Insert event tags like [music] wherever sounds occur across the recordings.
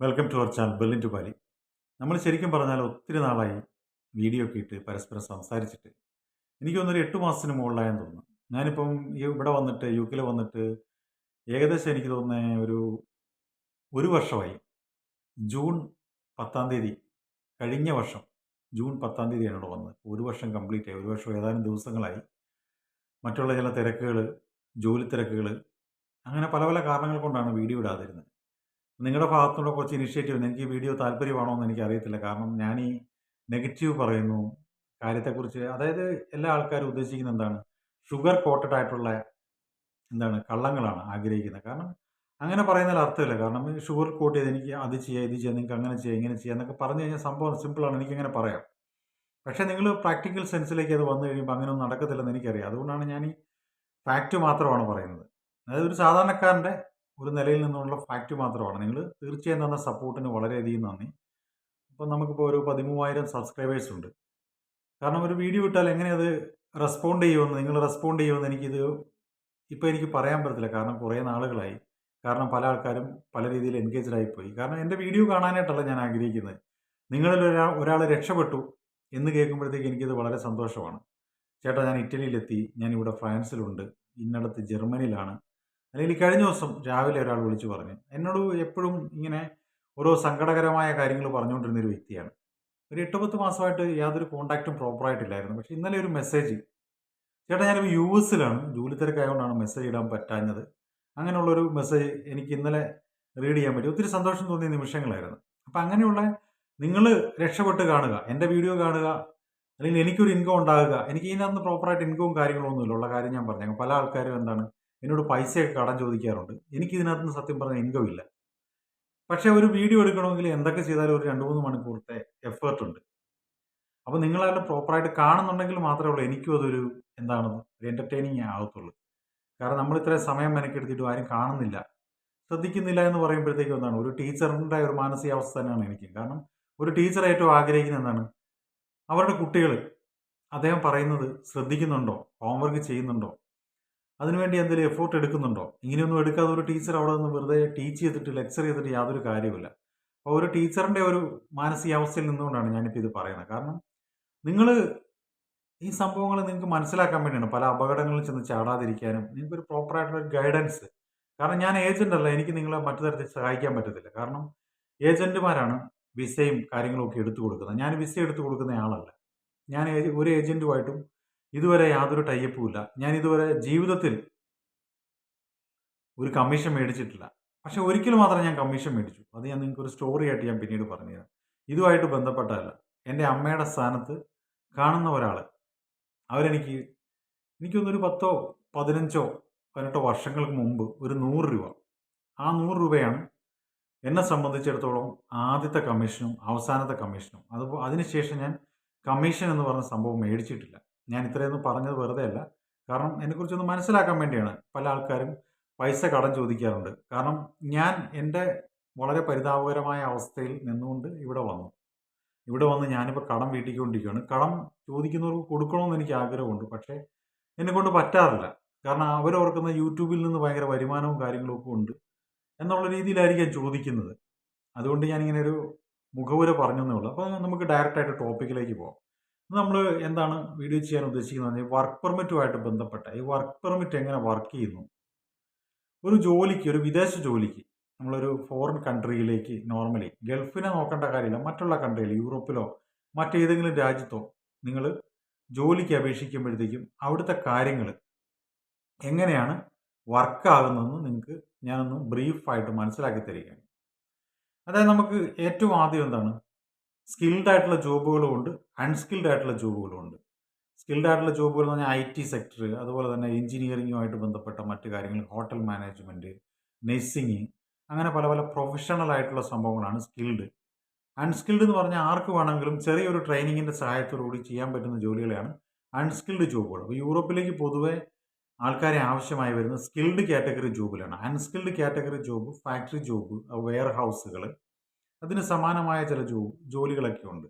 Welcome to our channel ബെല്ലിൻ ടു പാലി നമ്മൾ ശരിക്കും പറഞ്ഞാൽ ഒത്തിരി നാളായി വീഡിയോ ഒക്കെ ഇട്ട് പരസ്പരം സംസാരിച്ചിട്ട്. എനിക്ക് തോന്നുന്നൊരു എട്ട് മാസത്തിന് മുകളിലായെന്ന് തോന്നുന്നു. ഞാനിപ്പം ഇവിടെ വന്നിട്ട് യു കെയിൽ വന്നിട്ട് ഏകദേശം എനിക്ക് തോന്നുന്ന ഒരു ഒരു വർഷമായി. ജൂൺ പത്താം തീയതി കഴിഞ്ഞ വർഷം ജൂൺ പത്താം തീയതിയാണ് ഇവിടെ വന്നത്. ഒരു വർഷം കംപ്ലീറ്റ് ആയി. ഒരു വർഷം ഏതാനും ദിവസങ്ങളായി. മറ്റുള്ള ചില തിരക്കുകൾ ജോലി തിരക്കുകൾ അങ്ങനെ പല പല കാരണങ്ങൾ കൊണ്ടാണ് വീഡിയോ ഇടാതിരുന്നത്. നിങ്ങളുടെ ഭാഗത്തുനിന്നുള്ള കുറച്ച് ഇനിഷ്യേറ്റീവ് എനിക്ക് ഈ വീഡിയോ താല്പര്യമാണോ എന്ന് എനിക്ക് അറിയത്തില്ല കാരണം ഞാൻ ഈ നെഗറ്റീവ് പറയുന്നു കാര്യത്തെക്കുറിച്ച്. അതായത് എല്ലാ ആൾക്കാരും ഉദ്ദേശിക്കുന്നത് എന്താണ്? ഷുഗർ കോട്ടഡ് ആയിട്ടുള്ള എന്താണ്? കള്ളങ്ങളാണ് ആഗ്രഹിക്കുന്നത്. കാരണം അങ്ങനെ പറയുന്നതിൽ അർത്ഥമില്ല. കാരണം ഷുഗർ കോട്ട് ചെയ്ത് എനിക്ക് അത് ചെയ്യാം ഇത് ചെയ്യാം നിങ്ങൾക്ക് അങ്ങനെ ചെയ്യാം ഇങ്ങനെ ചെയ്യാം എന്നൊക്കെ പറഞ്ഞു കഴിഞ്ഞാൽ സംഭവം സിമ്പിളാണ് എനിക്കങ്ങനെ പറയാം. പക്ഷേ നിങ്ങൾ പ്രാക്ടിക്കൽ സെൻസിലേക്ക് അത് വന്നു കഴിയുമ്പോൾ അങ്ങനെയൊന്നും നടക്കത്തില്ലെന്ന് എനിക്കറിയാം. അതുകൊണ്ടാണ് ഞാൻ ഈ ഫാക്റ്റ് മാത്രമാണ് പറയുന്നത്. അതായത് ഒരു സാധാരണക്കാരന്റെ ഒരു നിലയിൽ നിന്നുള്ള ഫാക്റ്റ് മാത്രമാണ്. നിങ്ങൾ തീർച്ചയായും തന്ന സപ്പോർട്ടിന് വളരെയധികം നന്ദി. അപ്പം നമുക്കിപ്പോൾ ഒരു പതിമൂവായിരം സബ്സ്ക്രൈബേഴ്സ് ഉണ്ട്. കാരണം ഒരു വീഡിയോ ഇട്ടാൽ എങ്ങനെ അത് റെസ്പോണ്ട് ചെയ്യുമെന്ന് നിങ്ങൾ റെസ്പോണ്ട് ചെയ്യുമെന്ന് എനിക്കിത് ഇപ്പോൾ എനിക്ക് പറയാൻ പറ്റത്തില്ല. കാരണം കുറേ നാളുകളായി. കാരണം പല ആൾക്കാരും പല രീതിയിൽ എൻഗേജ്ഡ് ആയിപ്പോയി. കാരണം എന്റെ വീഡിയോ കാണാനായിട്ടല്ല ഞാൻ ആഗ്രഹിക്കുന്നത്. നിങ്ങളിൽ ഒരാൾ ഒരാൾ രക്ഷപ്പെട്ടു എന്ന് കേൾക്കുമ്പോഴത്തേക്ക് എനിക്കത് വളരെ സന്തോഷമാണ്. ചേട്ടാ ഞാൻ ഇറ്റലിയിലെത്തി. ഞാനിവിടെ ഫ്രാൻസിലുണ്ട്. ഇന്നടത്ത് ജർമ്മനിയിലാണ്. അല്ലെങ്കിൽ കഴിഞ്ഞ ദിവസം രാവിലെ ഒരാൾ വിളിച്ചു പറഞ്ഞു. എന്നോട് എപ്പോഴും ഇങ്ങനെ ഓരോ സങ്കടകരമായ കാര്യങ്ങൾ പറഞ്ഞുകൊണ്ടിരുന്ന ഒരു വ്യക്തിയാണ്. ഒരു എട്ട് പത്ത് മാസമായിട്ട് യാതൊരു കോണ്ടാക്റ്റും പ്രോപ്പറായിട്ടില്ലായിരുന്നു പക്ഷേ ഇന്നലെ ഒരു മെസ്സേജ് ചേട്ടാ ഞാനിപ്പോൾ യു എസിലാണ്. ജോലി തിരക്കായതുകൊണ്ടാണ് മെസ്സേജ് ഇടാൻ പറ്റാഞ്ഞത്. അങ്ങനെയുള്ളൊരു മെസ്സേജ് എനിക്ക് ഇന്നലെ റീഡ് ചെയ്യാൻ പറ്റി. ഒത്തിരി സന്തോഷം തോന്നിയ നിമിഷങ്ങളായിരുന്നു. അപ്പം അങ്ങനെയുള്ള നിങ്ങൾ രക്ഷപ്പെട്ട് കാണുക. എന്റെ വീഡിയോ കാണുക. അല്ലെങ്കിൽ എനിക്കൊരു ഇൻകം ഉണ്ടാകുക. എനിക്ക് ഇതിനകത്ത് പ്രോപ്പറായിട്ട് ഇൻകവും കാര്യങ്ങളൊന്നുമില്ല. ഉള്ള കാര്യം ഞാൻ പറഞ്ഞു. പല ആൾക്കാരും എന്താണ് എന്നോട് പൈസയൊക്കെ കടം ചോദിക്കാറുണ്ട്. എനിക്ക് ഇതിനകത്ത് നിന്ന് സത്യം പറഞ്ഞാൽ ഇൻകം ഇല്ല. പക്ഷേ ഒരു വീഡിയോ എടുക്കണമെങ്കിൽ എന്തൊക്കെ ചെയ്താലും ഒരു രണ്ട് മൂന്ന് മണിക്കൂറത്തെ എഫേർട്ട് ഉണ്ട്. അപ്പോൾ നിങ്ങളെല്ലാം പ്രോപ്പറായിട്ട് കാണുന്നുണ്ടെങ്കിൽ മാത്രമേ ഉള്ളൂ എനിക്കും അതൊരു എന്താണ് ഒരു എന്റർടൈനിങ് ആകത്തുള്ളൂ കാരണം നമ്മൾ ഇത്രയും സമയം മെനക്കെടുത്തിട്ട് ആരും കാണുന്നില്ല. ശ്രദ്ധിക്കുന്നില്ല എന്ന് പറയുമ്പോഴത്തേക്കും എന്താണ്? ഒരു ടീച്ചറിന്റെ ഒരു മാനസികാവസ്ഥ തന്നെയാണ് എനിക്ക്. കാരണം ഒരു ടീച്ചർ ഏറ്റവും ആഗ്രഹിക്കുന്ന എന്താണ്? അവരുടെ കുട്ടികൾ അദ്ദേഹം പറയുന്നത് ശ്രദ്ധിക്കുന്നുണ്ടോ? ഹോംവർക്ക് ചെയ്യുന്നുണ്ടോ? അതിനുവേണ്ടി എന്തെങ്കിലും എഫോർട്ട് എടുക്കുന്നുണ്ടോ? ഇങ്ങനെയൊന്നും എടുക്കാതെ ഒരു ടീച്ചർ അവിടെ നിന്ന് വെറുതെ ടീച്ച് ചെയ്തിട്ട് ലെക്ചർ ചെയ്തിട്ട് യാതൊരു കാര്യമില്ല അപ്പോൾ ഒരു ടീച്ചറിന്റെ ഒരു മാനസികാവസ്ഥയിൽ നിന്നുകൊണ്ടാണ് ഞാനിപ്പോൾ ഇത് പറയുന്നത്. കാരണം നിങ്ങൾ ഈ സംഭവങ്ങൾ നിങ്ങൾക്ക് മനസ്സിലാക്കാൻ വേണ്ടിയാണ് പല അപകടങ്ങളിൽ ചെന്ന് ചാടാതിരിക്കാനും നിങ്ങൾക്കൊരു പ്രോപ്പറായിട്ടുള്ള ഒരു ഗൈഡൻസ് കാരണം ഞാൻ ഏജന്റ് അല്ല എനിക്ക് നിങ്ങളെ മറ്റു തരത്തിൽ സഹായിക്കാൻ പറ്റത്തില്ല. കാരണം ഏജന്റുമാരാണ് വിസയും കാര്യങ്ങളും ഒക്കെ എടുത്തു കൊടുക്കുന്നത്. ഞാൻ വിസ എടുത്തു കൊടുക്കുന്ന ആളല്ല. ഞാൻ ഒരു ഏജന്റുമായിട്ടും ഇതുവരെ യാതൊരു ടൈപ്പും ഇല്ല. ഞാൻ ഇതുവരെ ജീവിതത്തിൽ ഒരു കമ്മീഷൻ മേടിച്ചിട്ടില്ല. പക്ഷെ ഒരിക്കൽ മാത്രം ഞാൻ കമ്മീഷൻ മേടിച്ചു. അത് ഞാൻ നിങ്ങൾക്ക് ഒരു സ്റ്റോറി ആയിട്ട് ഞാൻ പിന്നീട് പറഞ്ഞുതരാം. ഇതുമായിട്ട് ബന്ധപ്പെട്ടതല്ല. എന്റെ അമ്മയുടെ സ്ഥാനത്ത് കാണുന്ന ഒരാൾ അവരെനിക്ക് എനിക്കൊന്നൊരു പത്തോ പതിനഞ്ചോ പതിനെട്ടോ വർഷങ്ങൾക്ക് മുമ്പ് ഒരു നൂറ് രൂപ. ആ നൂറ് രൂപയാണ് എന്നെ സംബന്ധിച്ചിടത്തോളം ആദ്യത്തെ കമ്മീഷനും അവസാനത്തെ കമ്മീഷനും അത് അതിനുശേഷം ഞാൻ കമ്മീഷൻ എന്ന് പറഞ്ഞ സംഭവം മേടിച്ചിട്ടില്ല. ഞാൻ ഇത്രയൊന്നും പറഞ്ഞത് വെറുതെ അല്ല. കാരണം എന്നെക്കുറിച്ചൊന്ന് മനസ്സിലാക്കാൻ വേണ്ടിയാണ് പല ആൾക്കാരും പൈസ കടം ചോദിക്കാറുണ്ട്. കാരണം ഞാൻ എന്റെ വളരെ പരിതാപകരമായ അവസ്ഥയിൽ നിന്നുകൊണ്ട് ഇവിടെ വന്നു. ഇവിടെ വന്ന് ഞാനിപ്പോൾ കടം വീട്ടിക്കൊണ്ടിരിക്കുകയാണ്. കടം ചോദിക്കുന്നവർക്ക് കൊടുക്കണമെന്ന് എനിക്ക് ആഗ്രഹമുണ്ട്. പക്ഷേ എന്നെ കൊണ്ട് പറ്റാറില്ല. കാരണം അവരോർക്കുന്ന യൂട്യൂബിൽ നിന്ന് ഭയങ്കര വരുമാനവും കാര്യങ്ങളും ഒക്കെ ഉണ്ട് എന്നുള്ള രീതിയിലായിരിക്കും ചോദിക്കുന്നത്. അതുകൊണ്ട് ഞാനിങ്ങനെ ഒരു മുഖവുര പറഞ്ഞതേ ഉള്ളൂ. അപ്പോൾ നമുക്ക് ഡയറക്റ്റായിട്ട് ടോപ്പിക്കിലേക്ക് പോകാം നമ്മൾ എന്താണ് വീഡിയോ ചെയ്യാൻ ഉദ്ദേശിക്കുന്നത്? വർക്ക് പെർമിറ്റുമായിട്ട് ബന്ധപ്പെട്ട ഈ വർക്ക് പെർമിറ്റ് എങ്ങനെ വർക്ക് ചെയ്യുന്നു? ഒരു ജോലിക്ക് ഒരു വിദേശ ജോലിക്ക് നമ്മളൊരു ഫോറിൻ കൺട്രിയിലേക്ക് നോർമലി ഗൾഫിനെ നോക്കേണ്ട കാര്യമില്ല മറ്റുള്ള കൺട്രിയിൽ യൂറോപ്പിലോ മറ്റേതെങ്കിലും രാജ്യത്തോ നിങ്ങൾ ജോലിക്ക് അപേക്ഷിക്കുമ്പോഴത്തേക്കും അവിടുത്തെ കാര്യങ്ങൾ എങ്ങനെയാണ് വർക്കാകുന്നതെന്ന് നിങ്ങൾക്ക് ഞാനൊന്ന് ബ്രീഫായിട്ട് മനസ്സിലാക്കി തരികയാണ്. അതായത് നമുക്ക് ഏറ്റവും ആദ്യം എന്താണ്? സ്കിൽഡ് ആയിട്ടുള്ള ജോബുകളും ഉണ്ട് അൺസ്കിൽഡ് ആയിട്ടുള്ള ജോബുകളും ഉണ്ട്. സ്കിൽഡ് ആയിട്ടുള്ള ജോബുകൾ എന്ന് പറഞ്ഞാൽ ഐ ടി സെക്ടർ അതുപോലെ തന്നെ എഞ്ചിനീയറിങ്ങുമായിട്ട് ബന്ധപ്പെട്ട മറ്റ് കാര്യങ്ങൾ ഹോട്ടൽ മാനേജ്മെന്റ് നഴ്സിംഗ് അങ്ങനെ പല പല പ്രൊഫഷണൽ ആയിട്ടുള്ള സംഭവങ്ങളാണ് സ്കിൽഡ് അൺസ്കിൽഡ് എന്ന് പറഞ്ഞാൽ ആർക്ക് വേണമെങ്കിലും ചെറിയൊരു ട്രെയിനിങ്ങിന്റെ സഹായത്തോടുകൂടി ചെയ്യാൻ പറ്റുന്ന ജോലികളെയാണ് അൺസ്കിൽഡ് ജോബുകൾ അപ്പോൾ യൂറോപ്പിലേക്ക് പൊതുവേ ആൾക്കാരെ ആവശ്യമായി വരുന്ന skilled category ജോബിലാണ് unskilled category job factory job wear ഹൗസുകൾ അതിന് സമാനമായ ചില ജോ ജോലികളൊക്കെ ഉണ്ട്.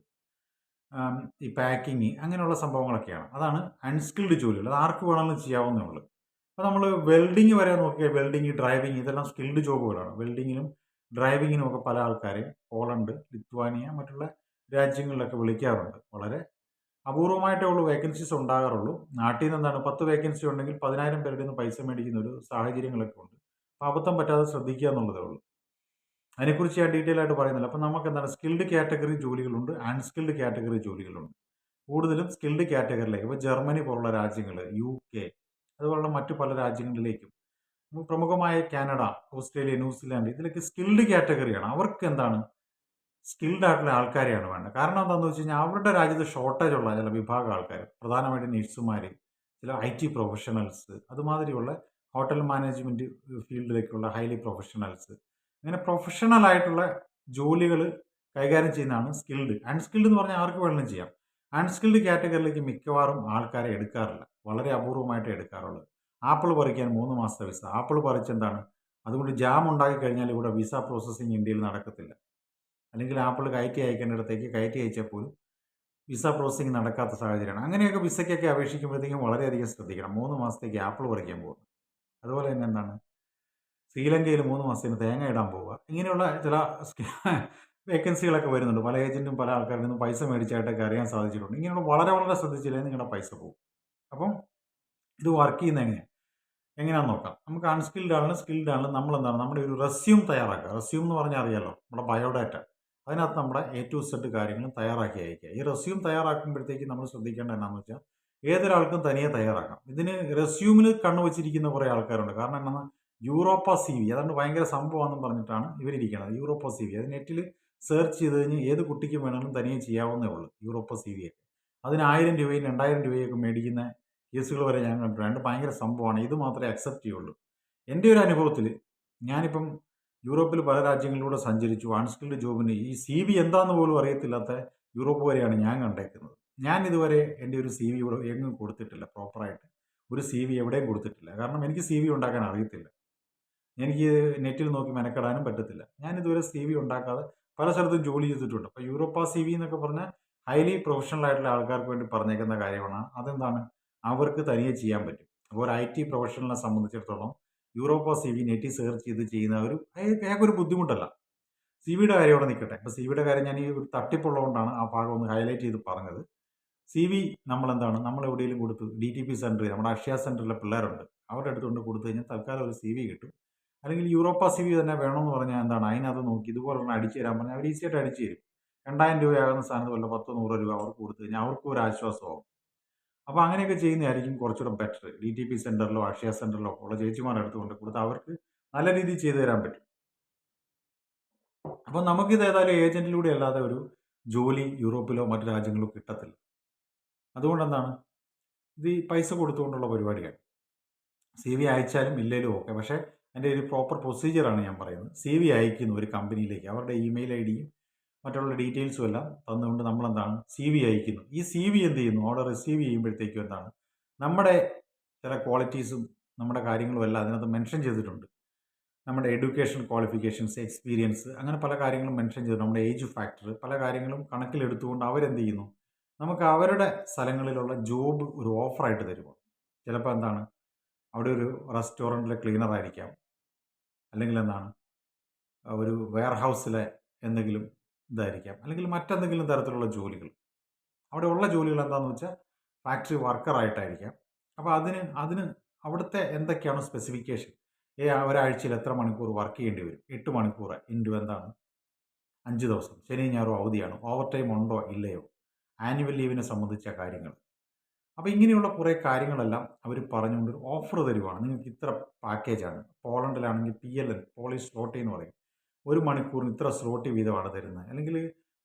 ഈ പാക്കിങ് അങ്ങനെയുള്ള സംഭവങ്ങളൊക്കെയാണ്. അതാണ് അൺസ്കിൽഡ് ജോലികൾ. അത് ആർക്ക് വേണമെങ്കിലും ചെയ്യാവുന്നേ ഉള്ളൂ. അപ്പോൾ നമ്മൾ വെൽഡിങ് വരെ നോക്കിയാൽ വെൽഡിങ് ഡ്രൈവിങ് ഇതെല്ലാം സ്കിൽഡ് ജോബുകളാണ്. വെൽഡിങ്ങിനും ഡ്രൈവിങ്ങിനും ഒക്കെ പല ആൾക്കാരെയും പോളണ്ട് ലിത്വാനിയ മറ്റുള്ള രാജ്യങ്ങളിലൊക്കെ വിളിക്കാറുണ്ട്. വളരെ അപൂർവമായിട്ടേ ഉള്ളൂ വേക്കൻസീസ് ഉണ്ടാകാറുള്ളൂ. നാട്ടിൽ നിന്ന് എന്താണ് പത്ത് വേക്കൻസി ഉണ്ടെങ്കിൽ പതിനായിരം പേരുടെ നിന്ന് പൈസ മേടിക്കുന്ന ഒരു സാഹചര്യങ്ങളൊക്കെ ഉണ്ട്. അപ്പോൾ അബദ്ധം പറ്റാതെ ശ്രദ്ധിക്കുക എന്നുള്ളതേ ഉള്ളൂ. അതിനെക്കുറിച്ച് ഞാൻ ഡീറ്റെയിൽ ആയിട്ട് പറയുന്നില്ല. അപ്പം നമുക്ക് എന്താണ് സ്കിൽഡ് കാറ്റഗറി ജോലികളുണ്ട്. അൺസ്കിൽഡ് കാറ്റഗറി ജോലികളുണ്ട്. കൂടുതലും സ്കിൽഡ് കാറ്റഗറിയിലേക്ക് ഇപ്പോൾ ജർമ്മനി പോലുള്ള രാജ്യങ്ങൾ യു കെ അതുപോലുള്ള മറ്റു പല രാജ്യങ്ങളിലേക്കും. പ്രമുഖമായ കാനഡ ഓസ്ട്രേലിയ ന്യൂസിലാൻഡ് ഇതിലൊക്കെ സ്കിൽഡ് കാറ്റഗറിയാണ് അവർക്ക് എന്താണ് സ്കിൽഡ് ആയിട്ടുള്ള ആൾക്കാരെയാണ് വേണ്ടത്. കാരണം എന്താണെന്ന് വെച്ച് കഴിഞ്ഞാൽ അവരുടെ രാജ്യത്ത് ഷോർട്ടേജ് ഉള്ള ചില വിഭാഗം ആൾക്കാർ പ്രധാനമായിട്ടും നഴ്സുമാർ ചില ഐ ടി പ്രൊഫഷണൽസ് അതുമാതിരിയുള്ള ഹോട്ടൽ മാനേജ്മെന്റ് ഫീൽഡിലേക്കുള്ള ഹൈലി പ്രൊഫഷണൽസ് അങ്ങനെ പ്രൊഫഷണൽ ആയിട്ടുള്ള ജോലികൾ കൈകാര്യം ചെയ്യുന്നതാണ് സ്കിൽഡ് അൺസ്കിൽഡ് എന്ന് പറഞ്ഞാൽ ആർക്ക് വേണമെങ്കിലും ചെയ്യാം. അൺസ്കിൽഡ് കാറ്റഗറിയിലേക്ക് മിക്കവാറും ആൾക്കാരെ എടുക്കാറില്ല. വളരെ അപൂർവമായിട്ട് എടുക്കാറുള്ളത് ആപ്പിൾ പറിക്കാൻ മൂന്ന് മാസത്തെ വിസ ആപ്പിൾ പറിച്ചെന്താണ് അതുകൊണ്ട് ജാം ഉണ്ടാക്കി കഴിഞ്ഞാൽ ഇവിടെ വിസ പ്രോസസ്സിങ് ഇന്ത്യയിൽ നടക്കത്തില്ല. അല്ലെങ്കിൽ ആപ്പിൾ കയറ്റി അയക്കേണ്ടിടത്തേക്ക് കയറ്റി അയച്ചാൽ പോലും വിസ പ്രോസസ്സിങ് നടക്കാത്ത സാഹചര്യമാണ്. അങ്ങനെയൊക്കെ വിസയ്ക്കൊക്കെ അപേക്ഷിക്കുമ്പോഴത്തേക്കും വളരെയധികം ശ്രദ്ധിക്കണം. മൂന്ന് മാസത്തേക്ക് ആപ്പിൾ പറിക്കാൻ പോകുന്നു അതുപോലെ തന്നെ എന്താണ്? ശ്രീലങ്കയിൽ മൂന്ന് മാസത്തിന് തേങ്ങ ഇടാൻ പോവുക. ഇങ്ങനെയുള്ള ചില [laughs] വേക്കൻസികളൊക്കെ വരുന്നുണ്ട്. പല ഏജന്റും പല ആൾക്കാരിൽ നിന്നും പൈസ മേടിച്ചായിട്ടൊക്കെ അറിയാൻ സാധിച്ചിട്ടുണ്ട്. ഇങ്ങനെയുള്ള വളരെ വളരെ ശ്രദ്ധിച്ചില്ലേ നിങ്ങളുടെ പൈസ പോകും. അപ്പം ഇത് വർക്ക് ചെയ്യുന്നത് എങ്ങനെയാണ് എങ്ങനെയാണെന്ന് നോക്കാം. നമുക്ക് അൺസ്കിൽഡ് ആണ് സ്കിൽഡ് ആണ് നമ്മൾ എന്താണ് നമ്മുടെ ഒരു റെസ്യൂം തയ്യാറാക്കുക. റെസ്യൂം എന്ന് പറഞ്ഞാൽ അറിയാലോ നമ്മുടെ ബയോഡാറ്റ അതിനകത്ത് നമ്മുടെ എ ടു സെഡ് കാര്യങ്ങളും തയ്യാറാക്കി അയക്കുക ഈ റെസ്യൂം തയ്യാറാക്കുമ്പോഴത്തേക്ക് നമ്മൾ ശ്രദ്ധിക്കേണ്ട എന്നാന്ന് വെച്ചാൽ ഏതൊരാൾക്കും തനിയെ തയ്യാറാക്കാം. ഇതിന് റെസ്യൂമിൽ കണ്ണു വെച്ചിരിക്കുന്ന കുറേ ആൾക്കാരുണ്ട്. കാരണം എന്നാ യൂറോപ്പ സി വി. അതുകൊണ്ട് ഭയങ്കര സംഭവമാണെന്ന് പറഞ്ഞിട്ടാണ് ഇവരിയ്ക്കുന്നത് യൂറോപ്പ സി വി. അത് നെറ്റിൽ സെർച്ച് ചെയ്ത് കഴിഞ്ഞ് ഏത് കുട്ടിക്കും വേണമെങ്കിലും തനിയെ ചെയ്യാവുന്നേ ഉള്ളൂ യൂറോപ്പ സി വി ഒക്കെ. അതിന് ആയിരം രൂപയും രണ്ടായിരം രൂപയൊക്കെ മേടിക്കുന്ന കേസുകൾ വരെ ഞാൻ കണ്ടിട്ടുണ്ട്. ഭയങ്കര സംഭവമാണ്. ഇത് മാത്രമേ അക്സെപ്റ്റ് ചെയ്യുള്ളൂ. എന്റെ ഒരു അനുഭവത്തിൽ ഞാനിപ്പം യൂറോപ്പിൽ പല രാജ്യങ്ങളിലൂടെ സഞ്ചരിച്ചു. അൺസ്കിൽഡ് ജോബിന് ഈ സി വി എന്താണെന്ന് പോലും അറിയത്തില്ലാത്ത യൂറോപ്പ് വരെയാണ് ഞാൻ കണ്ടേക്കുന്നത്. ഞാൻ ഇതുവരെ എന്റെ ഒരു സി വി ഇവിടെ എങ്ങും കൊടുത്തിട്ടില്ല. പ്രോപ്പറായിട്ട് ഒരു സി വി എവിടെയും കൊടുത്തിട്ടില്ല. കാരണം എനിക്ക് സി വി ഉണ്ടാക്കാൻ അറിയത്തില്ല. എനിക്ക് നെറ്റിൽ നോക്കി മെനക്കെടാനും പറ്റത്തില്ല. ഞാൻ ഇതുവരെ സി വി ഉണ്ടാക്കാതെ പല സ്ഥലത്തും ജോലി ചെയ്തിട്ടുണ്ട്. അപ്പോൾ യൂറോപ്പ സി വി എന്നൊക്കെ പറഞ്ഞാൽ ഹൈലി പ്രൊഫഷണൽ ആയിട്ടുള്ള ആൾക്കാർക്ക് വേണ്ടി പറഞ്ഞേക്കുന്ന കാര്യമാണ്. അതെന്താണ്? അവർക്ക് തനിയെ ചെയ്യാൻ പറ്റും. അപ്പോൾ ഒരു ഐ ടി പ്രൊഫഷണലിനെ സംബന്ധിച്ചിടത്തോളം യൂറോപ്പ സി വി നെറ്റി സെർച്ച് ചെയ്ത് ചെയ്യുന്ന ഒരു ഏകൊരു ബുദ്ധിമുട്ടല്ല. സി വിയുടെ കാര്യം അവിടെ നിൽക്കട്ടെ. അപ്പോൾ സി വിയുടെ കാര്യം ഞാൻ ഈ ഒരു തട്ടിപ്പുള്ളതുകൊണ്ടാണ് ആ ഭാഗം ഒന്ന് ഹൈലൈറ്റ് ചെയ്ത് പറഞ്ഞത്. സി വി നമ്മളെന്താണ്? നമ്മൾ എവിടെയെങ്കിലും കൊടുത്തു. ഡി ടി പി സെന്ററിൽ നമ്മുടെ അക്ഷയ സെന്ററിലെ പിള്ളേരുണ്ട്. അവരുടെ അടുത്തുകൊണ്ട് കൊടുത്തു കഴിഞ്ഞാൽ തൽക്കാലം ഒരു സി വി കിട്ടും. അല്ലെങ്കിൽ യൂറോപ്പ സി വി തന്നെ വേണമെന്ന് പറഞ്ഞാൽ എന്താണ് അതിനകത്ത് നോക്കി ഇതുപോലെ അടിച്ചു തരാൻ പറഞ്ഞാൽ അവർ ഈസിയായിട്ട് അടിച്ചു തരും. രണ്ടായിരം രൂപയാകുന്ന സ്ഥാനത്ത് വല്ല പത്തോ നൂറോ രൂപ അവർക്ക് കൊടുത്തു കഴിഞ്ഞാൽ അവർക്കും ഒരു ആശ്വാസമാകും അപ്പോൾ അങ്ങനെയൊക്കെ ചെയ്യുന്നതായിരിക്കും കുറച്ചുകൂടെ ബെറ്റർ ഡി ടി പി സെന്ററിലോ അക്ഷയ സെന്ററിലോ ഉള്ള ചേച്ചിമാരുടെ അടുത്ത് കൊണ്ട് കൊടുത്ത് അവർക്ക് നല്ല രീതിയിൽ ചെയ്തു തരാൻ പറ്റും. അപ്പോൾ നമുക്കിത് ഏതായാലും ഏജന്റിലൂടെ അല്ലാതെ ഒരു ജോലി യൂറോപ്പിലോ മറ്റു രാജ്യങ്ങളിലോ കിട്ടത്തില്ല. അതുകൊണ്ട് എന്താണ് ഇത് ഈ പൈസ കൊടുത്തുകൊണ്ടുള്ള പരിപാടിയാണ്. സി വി അയച്ചാലും ഇല്ലേലും ഓക്കെ പക്ഷേ അതിന്റെ ഒരു പ്രോപ്പർ പ്രൊസീജിയറാണ് ഞാൻ പറയുന്നത്. സി വി അയക്കുന്നു ഒരു കമ്പനിയിലേക്ക് അവരുടെ ഇമെയിൽ ഐ ഡിയും മറ്റുള്ള ഡീറ്റെയിൽസും എല്ലാം തന്നുകൊണ്ട് നമ്മളെന്താണ് സി വി അയക്കുന്നു ഈ സി വി എന്ത് ചെയ്യുന്നു? അവിടെ റിസീവ് ചെയ്യുമ്പോഴത്തേക്കും എന്താണ്? നമ്മുടെ ചില ക്വാളിറ്റീസും നമ്മുടെ കാര്യങ്ങളും എല്ലാം അതിനകത്ത് മെൻഷൻ ചെയ്തിട്ടുണ്ട്. നമ്മുടെ എഡ്യൂക്കേഷൻ ക്വാളിഫിക്കേഷൻസ് എക്സ്പീരിയൻസ് അങ്ങനെ പല കാര്യങ്ങളും മെൻഷൻ ചെയ്തു നമ്മുടെ ഏജ് ഫാക്ടർ പല കാര്യങ്ങളും കണക്കിലെടുത്തുകൊണ്ട് അവരെന്ത് ചെയ്യുന്നു? നമുക്ക് അവരുടെ സ്ഥലങ്ങളിലുള്ള ജോബ് ഒരു ഓഫറായിട്ട് തരുമോ ചിലപ്പോൾ എന്താണ്? അവിടെ ഒരു റെസ്റ്റോറന്റിലെ ക്ലീനർ ആയിരിക്കാം. അല്ലെങ്കിൽ എന്താണ്? ഒരു വെയർ ഹൗസിലെ എന്തെങ്കിലും ഇതായിരിക്കാം. അല്ലെങ്കിൽ മറ്റെന്തെങ്കിലും തരത്തിലുള്ള ജോലികൾ. അവിടെ ഉള്ള ജോലികൾ എന്താണെന്ന് വെച്ചാൽ ഫാക്ടറി വർക്കറായിട്ടായിരിക്കാം അപ്പോൾ അതിന് അതിന് അവിടുത്തെ എന്തൊക്കെയാണ് സ്പെസിഫിക്കേഷൻ? ഏ ഒരാഴ്ചയിൽ എത്ര മണിക്കൂർ വർക്ക് ചെയ്യേണ്ടി വരും? എട്ട് മണിക്കൂർ ഇന്റു എന്താണ്? അഞ്ച് ദിവസം. ശനി ഞായറും അവധിയാണ്. ഓവർ ടൈം ഉണ്ടോ? ഇല്ലയോ? ആനുവൽ ലീവിനെ സംബന്ധിച്ച കാര്യങ്ങൾ. അപ്പോൾ ഇങ്ങനെയുള്ള കുറേ കാര്യങ്ങളെല്ലാം അവർ പറഞ്ഞുകൊണ്ട് ഓഫർ തരുവാണ്. നിങ്ങൾക്ക് ഇത്ര പാക്കേജാണ് പോളണ്ടിലാണെങ്കിൽ P L N Polish zloty എന്ന് പറയും. ഒരു മണിക്കൂറിന് ഇത്ര സ്ലോട്ടി വീതമാണ് തരുന്നത്. അല്ലെങ്കിൽ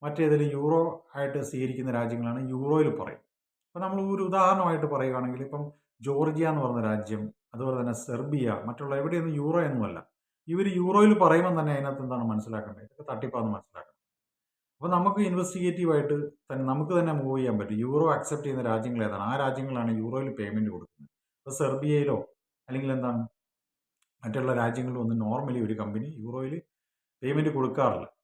മറ്റേതെങ്കിലും യൂറോ ആയിട്ട് സ്വീകരിക്കുന്ന രാജ്യങ്ങളാണ് യൂറോയിൽ പറയും. അപ്പോൾ നമ്മൾ ഒരു ഉദാഹരണമായിട്ട് പറയുകയാണെങ്കിൽ ഇപ്പം ജോർജിയ എന്ന് പറയുന്ന രാജ്യം അതുപോലെ തന്നെ സെർബിയ മറ്റുള്ള എവിടെയൊന്നും യൂറോ എന്നുമല്ല ഇവർ യൂറോയിൽ പറയുമ്പോൾ തന്നെ അതിനകത്ത് എന്താണ് മനസ്സിലാക്കേണ്ടത്? ഇതൊക്കെ തട്ടിപ്പാന്ന് മനസ്സിലാക്കണം. അപ്പോൾ നമുക്ക് ഇൻവെസ്റ്റിഗേറ്റീവായിട്ട് തന്നെ നമുക്ക് തന്നെ മൂവ് ചെയ്യാൻ പറ്റും. യൂറോ അക്സെപ്റ്റ് ചെയ്യുന്ന രാജ്യങ്ങൾ ഏതാണ്? ആ രാജ്യങ്ങളാണ് യൂറോയിൽ പേയ്മെന്റ് കൊടുക്കുന്നത്. ഇപ്പോൾ സെർബിയയിലോ അല്ലെങ്കിൽ എന്താണ്? മറ്റുള്ള രാജ്യങ്ങളിൽ ഒന്നും നോർമലി ഒരു കമ്പനി യൂറോയിൽ പേയ്മെന്റ് കൊടുക്കാറില്ല.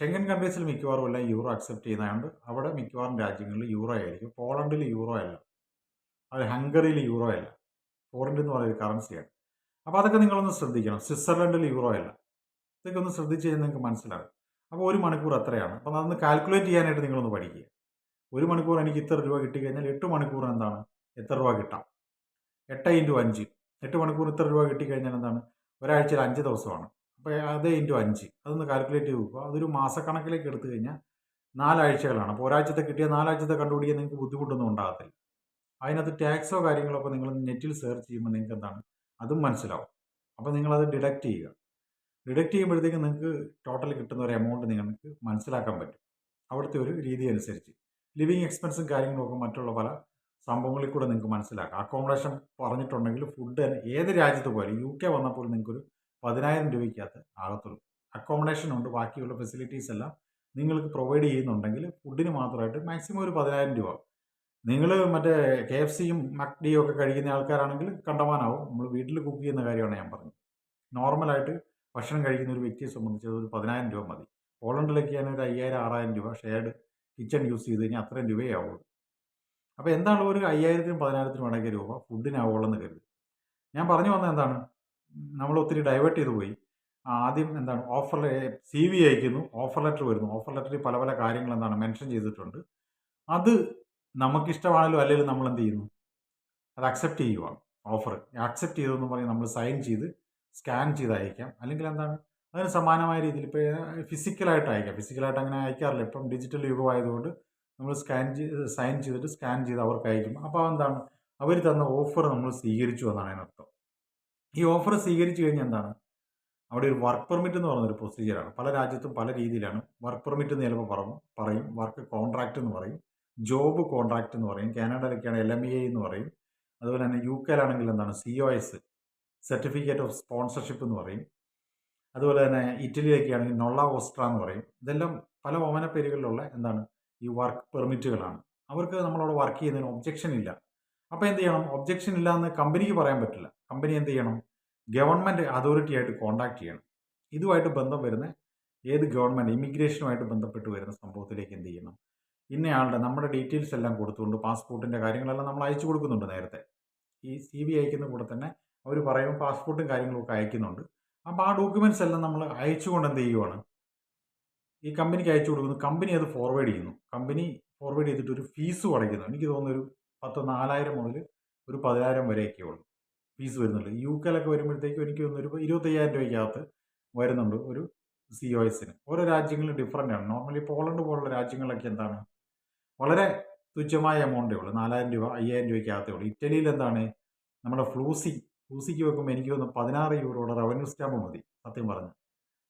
ഷെങ്കൻ കൺട്രീസിൽ മിക്കവാറും എല്ലാം യൂറോ അക്സെപ്റ്റ് ചെയ്യുന്നതുകൊണ്ട് അവിടെ മിക്കവാറും രാജ്യങ്ങളിൽ യൂറോ ആയിരിക്കും. പോളണ്ടിൽ യൂറോ അല്ല. അത് ഹംഗറിയിൽ യൂറോ അല്ല. പോളണ്ട് എന്ന് പറയുന്ന കറൻസിയാണ് അപ്പോൾ അതൊക്കെ നിങ്ങളൊന്ന് ശ്രദ്ധിക്കണം. സ്വിറ്റ്സർലൻഡിൽ യൂറോ അല്ല. ഇതൊക്കെ ഒന്ന് ശ്രദ്ധിച്ച് കഴിഞ്ഞാൽ നിങ്ങൾക്ക് മനസ്സിലാകും. അപ്പോൾ ഒരു മണിക്കൂർ എത്രയാണ് അപ്പം അതൊന്ന് കാൽക്കുലേറ്റ് ചെയ്യാനായിട്ട് നിങ്ങളൊന്ന് പഠിക്കുക ഒരു മണിക്കൂർ എനിക്ക് ഇത്ര രൂപ കിട്ടിക്കഴിഞ്ഞാൽ എട്ട് മണിക്കൂർ എന്താണ്? എത്ര രൂപ കിട്ടാം? എട്ട് ഇന്റു അഞ്ച്. എട്ട് മണിക്കൂർ ഇത്ര രൂപ കിട്ടിക്കഴിഞ്ഞാൽ എന്താണ്? ഒരാഴ്ചയിൽ അഞ്ച് ദിവസമാണ്. അപ്പോൾ അത് ഇന്റു അഞ്ച്. അതൊന്ന് കാൽക്കുലേറ്റ് ചെയ്ത് നോക്കുക. അതൊരു മാസക്കണക്കിലേക്ക് എടുത്തു കഴിഞ്ഞാൽ നാലാഴ്ചകളാണ്. അപ്പോൾ ഒരാഴ്ചത്തെ കിട്ടിയ നാലാഴ്ചത്തെ കണ്ടുപിടിക്കാൻ നിങ്ങൾക്ക് ബുദ്ധിമുട്ടൊന്നും ഉണ്ടാകത്തില്ല. അതിനകത്ത് ടാക്സോ കാര്യങ്ങളൊക്കെ നിങ്ങൾ നെറ്റിൽ സെർച്ച് ചെയ്യുമ്പോൾ നിങ്ങൾക്ക് എന്താണ്? അതും മനസ്സിലാവും. അപ്പോൾ നിങ്ങളത് ഡിഡക്റ്റ് ചെയ്യുക. ഡിഡക്റ്റ് ചെയ്യുമ്പോഴത്തേക്ക് നിങ്ങൾക്ക് ടോട്ടൽ കിട്ടുന്ന ഒരു എമൗണ്ട് നിങ്ങൾക്ക് മനസ്സിലാക്കാൻ പറ്റും. അവിടുത്തെ ഒരു രീതി അനുസരിച്ച്. ലിവിങ് എക്സ്പെൻസും കാര്യങ്ങളും ഒക്കെ മറ്റുള്ള പല സംഭവങ്ങളിൽ കൂടെ നിങ്ങൾക്ക് മനസ്സിലാക്കാം. അക്കോമഡേഷൻ പറഞ്ഞിട്ടുണ്ടെങ്കിൽ ഫുഡ് ഏത് രാജ്യത്ത് പോയാലും യു കെ വന്നപ്പോൾ നിങ്ങൾക്കൊരു പതിനായിരം രൂപയ്ക്കകത്ത് ആകത്തുള്ളൂ. അക്കോമഡേഷൻ ഉണ്ട്. ബാക്കിയുള്ള ഫെസിലിറ്റീസ് എല്ലാം നിങ്ങൾക്ക് പ്രൊവൈഡ് ചെയ്യുന്നുണ്ടെങ്കിൽ ഫുഡിന് മാത്രമായിട്ട് മാക്സിമം ഒരു പതിനായിരം രൂപ. നിങ്ങൾ മറ്റേ കെ എഫ് സിയും മക്ഡിയും ഒക്കെ കഴിക്കുന്ന ആൾക്കാരാണെങ്കിൽ കണ്ടമാനാവും. നമ്മൾ വീട്ടിൽ കുക്ക് ചെയ്യുന്ന കാര്യമാണ് ഞാൻ പറഞ്ഞത്. നോർമലായിട്ട് ഭക്ഷണം കഴിക്കുന്ന ഒരു വ്യക്തിയെ സംബന്ധിച്ച് ഒരു പതിനായിരം രൂപ മതി. പോളണ്ടിലൊക്കെയാണ് ഒരു അയ്യായിരം ആറായിരം രൂപ ഷെയർഡ് കിച്ചൺ യൂസ് ചെയ്ത് കഴിഞ്ഞാൽ അത്രയും രൂപയേ ആവുള്ളൂ. അപ്പോൾ എന്താണ് ഒരു അയ്യായിരത്തിനും പതിനായിരത്തിനും ഇടയ്ക്ക് രൂപ? ഫുഡിനാവുള്ളെന്ന് കരുതി. ഞാൻ പറഞ്ഞു വന്നത് എന്താണ്? നമ്മൾ ഒത്തിരി ഡൈവേർട്ട് ചെയ്ത് പോയി. ആദ്യം എന്താണ്? ഓഫർ സി വി അയക്കുന്നു ഓഫർ ലെറ്റർ വരുന്നു. ഓഫർ ലെറ്ററിൽ പല പല കാര്യങ്ങൾ എന്താണ്? മെൻഷൻ ചെയ്തിട്ടുണ്ട്. അത് നമുക്കിഷ്ടമാണല്ലോ അല്ലെങ്കിൽ നമ്മൾ എന്ത് ചെയ്യുന്നു? അത് അക്സെപ്റ്റ് ചെയ്യുവാണ്. ഓഫർ അക്സെപ്റ്റ് ചെയ്തെന്ന് പറഞ്ഞ് നമ്മൾ സൈൻ ചെയ്ത് സ്കാൻ ചെയ്ത് അയക്കാം അല്ലെങ്കിൽ എന്താണ്? അതിന് സമാനമായ രീതിയിൽ ഇപ്പോൾ ഫിസിക്കലായിട്ട് അയക്കാം ഫിസിക്കലായിട്ട് അങ്ങനെ അയക്കാറില്ല. ഇപ്പം ഡിജിറ്റൽ യുഗമായതുകൊണ്ട് നമ്മൾ സ്കാൻ ചെയ്ത് സൈൻ ചെയ്തിട്ട് സ്കാൻ ചെയ്ത് അവർക്ക് അയക്കും അപ്പോൾ എന്താണ്? അവർ തന്ന ഓഫർ നമ്മൾ സ്വീകരിച്ചു എന്നാണ് അതിനർത്ഥം. ഈ ഓഫർ സ്വീകരിച്ചു കഴിഞ്ഞാൽ എന്താണ്? അവിടെ ഒരു വർക്ക് പെർമിറ്റ് എന്ന് പറയുന്നൊരു പ്രൊസീജിയറാണ്. പല രാജ്യത്തും പല രീതിയിലാണ് വർക്ക് പെർമിറ്റ് എന്ന് ചിലപ്പോൾ പറയും പറയും. വർക്ക് കോൺട്രാക്റ്റ് എന്ന് പറയും. ജോബ് കോൺട്രാക്റ്റ് എന്ന് പറയും. കാനഡയിലൊക്കെയാണ് എൽ എം ഇ എന്ന് പറയും. അതുപോലെ തന്നെ യു കെയിലാണെങ്കിൽ എന്താണ്? C O S. Certificate of sponsorship എന്ന് പറയും. അതുപോലെ തന്നെ ഇറ്റലിയിലൊക്കെ ആണെങ്കിൽ നൊള്ള ഓസ്ട്ര എന്ന് പറയും. ഇതെല്ലാം പല ഓമന പേരുകളിലുള്ള എന്താണ് ഈ വർക്ക് പെർമിറ്റുകളാണ് അവർക്ക് നമ്മളവിടെ വർക്ക് ചെയ്യുന്നതിന് ഒബ്ജക്ഷൻ ഇല്ല. അപ്പോൾ എന്ത് ചെയ്യണം? ഒബ്ജക്ഷൻ ഇല്ല എന്ന് കമ്പനിക്ക് പറയാൻ പറ്റില്ല. കമ്പനി എന്ത് ചെയ്യണം? ഗവൺമെന്റ് അതോറിറ്റി ആയിട്ട് കോൺടാക്ട് ചെയ്യണം. ഇതുമായിട്ട് ബന്ധം വരുന്ന ഏത് ഗവൺമെന്റ് ഇമിഗ്രേഷനുമായിട്ട് ബന്ധപ്പെട്ട് വരുന്ന സംഭവത്തിലേക്ക് എന്ത് ചെയ്യണം? ഇന്നയാളുടെ നമ്മുടെ ഡീറ്റെയിൽസ് എല്ലാം കൊടുത്തുകൊണ്ട് പാസ്പോർട്ടിന്റെ കാര്യങ്ങളെല്ലാം നമ്മൾ അയച്ചു കൊടുക്കുന്നുണ്ട് നേരത്തെ. ഈ സി വി അയക്കുന്ന കൂടെ തന്നെ അവർ പറയും പാസ്പോർട്ടും കാര്യങ്ങളൊക്കെ അയക്കുന്നുണ്ട്. അപ്പോൾ ആ ഡോക്യുമെന്റ്സ് എല്ലാം നമ്മൾ അയച്ചുകൊണ്ട് എന്ത് ചെയ്യുവാണ്? ഈ കമ്പനിക്ക് അയച്ചു കൊടുക്കുന്നു. കമ്പനി അത് ഫോർവേഡ് ചെയ്യുന്നു. കമ്പനി ഫോർവേഡ് ചെയ്തിട്ട് ഒരു ഫീസ് അടയ്ക്കുന്നു എനിക്ക് തോന്നുന്നു ഒരു പത്ത് നാലായിരം മുതൽ ഒരു പതിനായിരം വരെയൊക്കെ ഉള്ളൂ. ഫീസ് വരുന്നുള്ളൂ യു കെയിലൊക്കെ വരുമ്പോഴത്തേക്കും എനിക്ക് തോന്നുന്നു ഒരു ഇരുപത്തയ്യായിരം രൂപയ്ക്കകത്ത് വരുന്നുണ്ട് ഒരു സി ഒ എസിന് ഓരോ രാജ്യങ്ങളും ഡിഫറന്റ് ആണ്. നോർമലി പോളണ്ട് പോലുള്ള രാജ്യങ്ങളിലൊക്കെ എന്താണ്? വളരെ തുച്ഛമായ എമൗണ്ടേ ഉള്ളൂ. നാലായിരം രൂപ അയ്യായിരം രൂപയ്ക്കകത്തേ ഉള്ളൂ. ഇറ്റലിയിൽ എന്താണ്? നമ്മുടെ ഫ്ലൂസി ഫ്ലൂസിക്ക് വെക്കുമ്പോൾ എനിക്ക് തോന്നുന്നു പതിനാറ് യൂറോയുടെ റവന്യൂ സ്റ്റാമ്പ് മതി. സത്യം പറഞ്ഞു.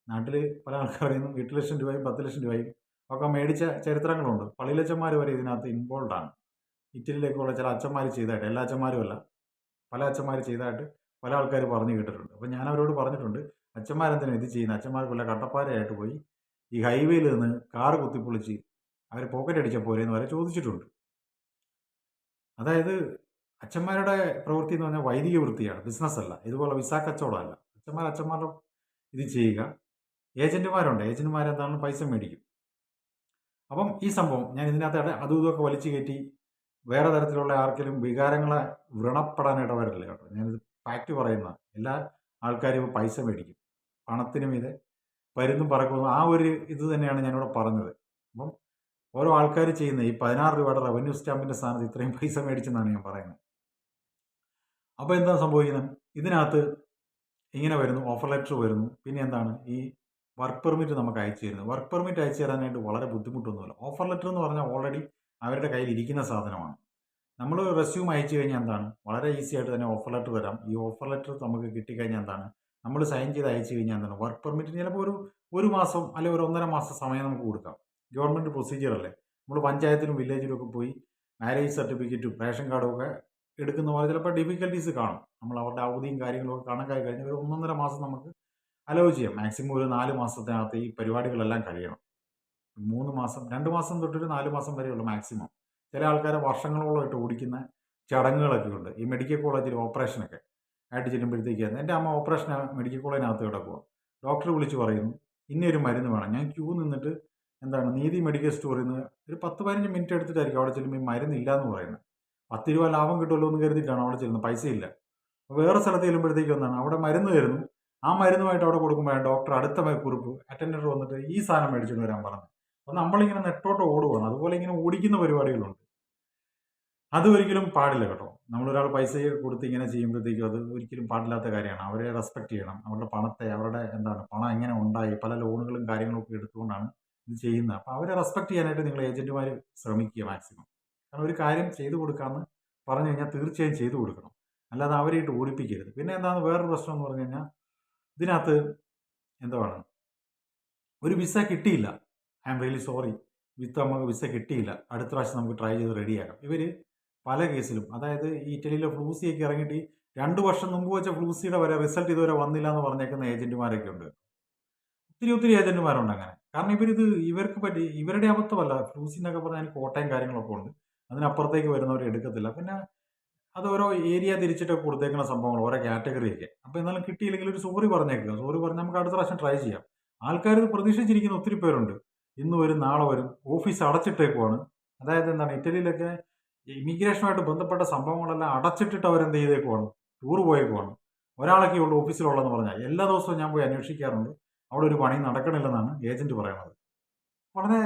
നാട്ടിൽ പല ആൾക്കാരും എട്ട് ലക്ഷം രൂപയും പത്ത് ലക്ഷം രൂപയും ഒക്കെ മേടിച്ച ചരിത്രങ്ങളുണ്ട്. പള്ളിയിലച്ചന്മാർ വരെ ഇതിനകത്ത് ഇൻവോൾവ് ആണ്. ഇറ്റലിയിലേക്കുള്ള ചില അച്ഛന്മാർ ചെയ്തതായിട്ട് എല്ലാ അച്ഛന്മാരും അല്ല. പല അച്ഛന്മാർ ചെയ്തതായിട്ട് പല ആൾക്കാർ പറഞ്ഞു കേട്ടിട്ടുണ്ട്. അപ്പോൾ ഞാൻ അവരോട് പറഞ്ഞിട്ടുണ്ട് അച്ഛന്മാരെന്തിനാണ് ഇത് ചെയ്യുന്നത് അച്ഛന്മാർക്കുള്ള കട്ടപ്പാരയായിട്ട് പോയി ഈ ഹൈവേയിൽ നിന്ന് കാറ് കുത്തിപ്പൊളിച്ച് അവർ പോക്കറ്റ് അടിച്ച പോരെന്ന് വരെ ചോദിച്ചിട്ടുണ്ട്. അതായത് അച്ഛന്മാരുടെ പ്രവൃത്തി എന്ന് പറഞ്ഞാൽ വൈദിക വൃത്തിയാണ് ബിസിനസ് അല്ല. ഇതുപോലെ വിസ കച്ചവടമല്ല. അച്ഛന്മാർ അച്ഛന്മാരുടെ ഇത് ചെയ്യുക. ഏജന്റുമാരുണ്ട്. ഏജന്റുമാർ പൈസ മേടിക്കും. അപ്പം ഈ സംഭവം ഞാൻ ഇതിനകത്ത് അതും ഇതൊക്കെ വലിച്ചു കയറ്റി വേറെ തരത്തിലുള്ള ആർക്കെങ്കിലും വികാരങ്ങളെ വ്രണപ്പെടാൻ ഇടവരില്ല കേട്ടോ. ഞാനിത് ഫാക്റ്റ് പറയുന്ന എല്ലാ ആൾക്കാരും പൈസ മേടിക്കും. പണത്തിനും ഇത് പരുന്നും പറക്കുന്നു ആ ഒരു ഇത് തന്നെയാണ് ഞാനിവിടെ പറഞ്ഞത്. അപ്പം ഓരോ ആൾക്കാർ ചെയ്യുന്ന ഈ പതിനാറ് രൂപയുടെ റവന്യൂ സ്റ്റാമ്പിന്റെ സ്ഥാനത്ത് ഇത്രയും പൈസ മേടിച്ചെന്നാണ് ഞാൻ പറയുന്നത്. അപ്പോൾ എന്താ സംഭവിക്കുന്നത് ഇതിനകത്ത് ഇങ്ങനെ വരുന്നു ഓഫർ ലെറ്റർ വരുന്നു. പിന്നെ എന്താണ്? ഈ വർക്ക് പെർമിറ്റ് നമുക്ക് അയച്ചു തരുന്നത് വർക്ക് പെർമിറ്റ് അയച്ചു തരാനായിട്ട് വളരെ ബുദ്ധിമുട്ടൊന്നുമില്ല. ഓഫർ ലെറ്റർ എന്ന് പറഞ്ഞാൽ ഓൾറെഡി അവരുടെ കയ്യിൽ ഇരിക്കുന്ന സാധനമാണ്. നമ്മൾ റെസ്യൂം അയച്ചു കഴിഞ്ഞാൽ എന്താണ്? വളരെ ഈസി ആയിട്ട് തന്നെ ഓഫർ ലെറ്റർ തരാം ഈ ഓഫർ ലെറ്റർ നമുക്ക് കിട്ടിക്കഴിഞ്ഞാൽ എന്താണ്? നമ്മൾ സൈൻ ചെയ്ത് അയച്ചു കഴിഞ്ഞാൽ എന്താണ്? വർക്ക് പെർമിറ്റ് ചിലപ്പോൾ ഒരു ഒരു മാസം അല്ലെങ്കിൽ ഒരു ഒന്നര മാസം സമയം നമുക്ക് കൊടുക്കാം. ഗവൺമെന്റ് പ്രൊസീജിയർ അല്ലേ? നമ്മൾ പഞ്ചായത്തിലും വില്ലേജിലും ഒക്കെ പോയി മാരേജ് സർട്ടിഫിക്കറ്റും റേഷൻ കാർഡും ഒക്കെ എടുക്കുന്ന പോലെ ചിലപ്പോൾ ഡിഫിക്കൽട്ടീസ് കാണും. നമ്മൾ അവരുടെ അവധിയും കാര്യങ്ങളൊക്കെ കണക്കായി കഴിഞ്ഞാൽ ഒരു ഒന്നൊന്നര മാസം നമുക്ക് അലോ ചെയ്യാം. മാക്സിമം ഒരു നാല് മാസത്തിനകത്ത് ഈ പരിപാടികളെല്ലാം കഴിയണം. മൂന്ന് മാസം രണ്ട് മാസം തൊട്ടൊരു നാല് മാസം വരെയുള്ള മാക്സിമം ചില ആൾക്കാരെ വർഷങ്ങളോളമായിട്ട് ഓടിക്കുന്ന ചടങ്ങുകളൊക്കെ ഉണ്ട്. ഈ മെഡിക്കൽ കോളേജിൽ ഓപ്പറേഷനൊക്കെ ആയിട്ട് ചെല്ലുമ്പോഴത്തേക്കാണ് എന്റെ അമ്മ ഓപ്പറേഷൻ മെഡിക്കൽ കോളേജിനകത്ത് കിടക്കുക ഡോക്ടർ വിളിച്ച് പറയുന്നു ഇന്നൊരു മരുന്ന് വേണം. ഞാൻ ക്യൂ നിന്നിട്ട് എന്താണ് നീതി മെഡിക്കൽ സ്റ്റോറിൽ നിന്ന് ഒരു പത്ത് പതിനഞ്ച് മിനിറ്റ് എടുത്തിട്ടായിരിക്കും അവിടെ ചെല്ലുമ്പോൾ ഈ മരുന്നില്ല എന്ന് പറയുന്നത് പത്ത് രൂപ ലാഭം കിട്ടുമല്ലോ എന്ന് കരുതിയിട്ടാണ് അവിടെ ചെല്ലുന്നത്. പൈസ ഇല്ല വേറെ സ്ഥലത്ത് ചെല്ലുമ്പോഴത്തേക്ക് ഒന്നാണ് അവിടെ മരുന്ന് തരുന്നു. ആ മരുന്നുമായിട്ട് അവിടെ കൊടുക്കുമ്പോൾ ഡോക്ടർ അടുത്ത കുറിപ്പ് അറ്റൻഡർ വന്നിട്ട് ഈ സാധനം മേടിച്ചുകൊണ്ട് വരാൻ പറഞ്ഞു. അപ്പം നമ്മളിങ്ങനെ നെട്ടോട്ട് ഓടുകയാണ് അതുപോലെ ഇങ്ങനെ ഓടിക്കുന്ന പരിപാടികളുണ്ട്. അത് ഒരിക്കലും പാടില്ല കേട്ടോ. നമ്മളൊരാൾ പൈസ കൊടുത്ത് ഇങ്ങനെ ചെയ്യുമ്പോഴത്തേക്കും അത് ഒരിക്കലും പാടില്ലാത്ത കാര്യമാണ്. അവരെ റെസ്പെക്ട് ചെയ്യണം. അവരുടെ പണത്തെ അവരുടെ എന്താണ് പണം എങ്ങനെ ഉണ്ടായി പല ലോണുകളും കാര്യങ്ങളും ഒക്കെ എടുത്തുകൊണ്ടാണ് ഇത് ചെയ്യുന്നത്. അപ്പോൾ അവരെ റെസ്പെക്ട് ചെയ്യാനായിട്ട് നിങ്ങൾ ഏജന്റുമാർ ശ്രമിക്കുക മാക്സിമം കാരണം ഒരു കാര്യം ചെയ്തു കൊടുക്കാമെന്ന് പറഞ്ഞു കഴിഞ്ഞാൽ തീർച്ചയായും ചെയ്തു കൊടുക്കണം. അല്ലാതെ അവരായിട്ട് ഓടിപ്പിക്കരുത്. പിന്നെ എന്താണ് വേറൊരു പ്രശ്നം എന്ന് പറഞ്ഞു കഴിഞ്ഞാൽ ഇതിനകത്ത് എന്താണ് ഒരു വിസ കിട്ടിയില്ല. I am really sorry. With നമുക്ക് വിസ കിട്ടിയില്ല. അടുത്ത പ്രാവശ്യം നമുക്ക് ട്രൈ ചെയ്ത് റെഡിയാക്കാം. ഇവർ പല കേസിലും അതായത് ഈ ഇറ്റലിയിലെ ഫ്ലൂസിയൊക്കെ ഇറങ്ങിയിട്ട് രണ്ട് വർഷം മുമ്പ് വെച്ച ഫ്ലൂസിയുടെ വരെ റിസൾട്ട് ഇതുവരെ വന്നില്ല എന്ന് പറഞ്ഞേക്കുന്ന ഏജന്റുമാരൊക്കെ ഉണ്ട്. ഒത്തിരി ഒത്തിരി ഏജന്റുമാരുണ്ട് അങ്ങനെ. കാരണം ഇവരിത് ഇവർക്ക് പറ്റി ഇവരുടെ അബദ്ധമല്ല. ഫ്ലൂസി എന്നൊക്കെ പറഞ്ഞാൽ കോട്ടയം കാര്യങ്ങളൊക്കെ ഉണ്ട്. അതിനപ്പുറത്തേക്ക് വരുന്നവർ എടുക്കത്തില്ല. പിന്നെ അത് ഓരോ ഏരിയ തിരിച്ചിട്ടൊക്കെ കൊടുത്തേക്കുന്ന സംഭവങ്ങൾ ഓരോ കാറ്റഗറിയൊക്കെ. അപ്പോൾ എന്നാലും കിട്ടിയില്ലെങ്കിൽ ഒരു സോറി പറഞ്ഞേക്കുക. സോറി പറഞ്ഞ് നമുക്ക് അടുത്ത പ്രാവശ്യം ട്രൈ ചെയ്യാം. ആൾക്കാർ ഇത് പ്രതീക്ഷിച്ചിരിക്കുന്ന. ഒത്തിരി പേരുണ്ട്. ഇന്ന് വരും നാളെ വരും. ഓഫീസ് അടച്ചിട്ടേക്കുവാണ്. അതായത് എന്താണ് ഇറ്റലിയിലൊക്കെ ഇമിഗ്രേഷനുമായിട്ട് ബന്ധപ്പെട്ട സംഭവങ്ങളെല്ലാം അടച്ചിട്ടിട്ട് അവരെന്ത് ചെയ്തേക്കുവാണ്? ടൂർ പോയേക്കുവാണ്. ഒരാളൊക്കെ ഉള്ളൂ ഓഫീസിലുള്ളതെന്ന് പറഞ്ഞാൽ എല്ലാ ദിവസവും ഞാൻ പോയി അന്വേഷിക്കാറുണ്ട്. അവിടെ ഒരു പണി നടക്കണില്ലെന്നാണ് ഏജന്റ് പറയുന്നത്. വളരെ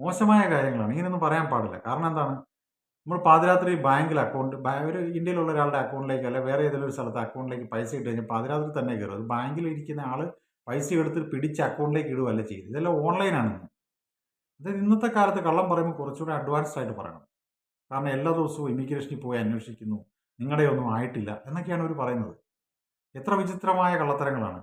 മോശമായ കാര്യങ്ങളാണ്. ഇങ്ങനെയൊന്നും പറയാൻ പാടില്ല. കാരണം എന്താണ്? നമ്മൾ പാതിരാത്രി ബാങ്കിൽ അക്കൗണ്ട് ഒരു ഇന്ത്യയിലുള്ള ഒരാളുടെ അക്കൗണ്ടിലേക്ക് അല്ലെ വേറെ ഏതെങ്കിലും ഒരു സ്ഥലത്ത് അക്കൗണ്ടിലേക്ക് പൈസ ഇട്ട് കഴിഞ്ഞാൽ പാതിരാത്രി തന്നെ കയറും. അത് ബാങ്കിൽ ഇരിക്കുന്ന ആൾ പൈസ എടുത്ത് പിടിച്ച് അക്കൗണ്ടിലേക്ക് ഇടുകയല്ല ചെയ്ത് ഇതെല്ലാം ഓൺലൈനാണ് ഇത് ഇന്നത്തെ കാലത്ത് കള്ളം പറയുമ്പോൾ കുറച്ചുകൂടെ അഡ്വാൻസ്ഡ് ആയിട്ട് പറയണം. കാരണം എല്ലാ ദിവസവും ഇമിഗ്രേഷനിൽ പോയി അന്വേഷിക്കുന്നു. നിങ്ങളുടെ ഒന്നും ആയിട്ടില്ല എന്നൊക്കെയാണ് അവർ പറയുന്നത്. എത്ര വിചിത്രമായ കള്ളത്തരങ്ങളാണ്.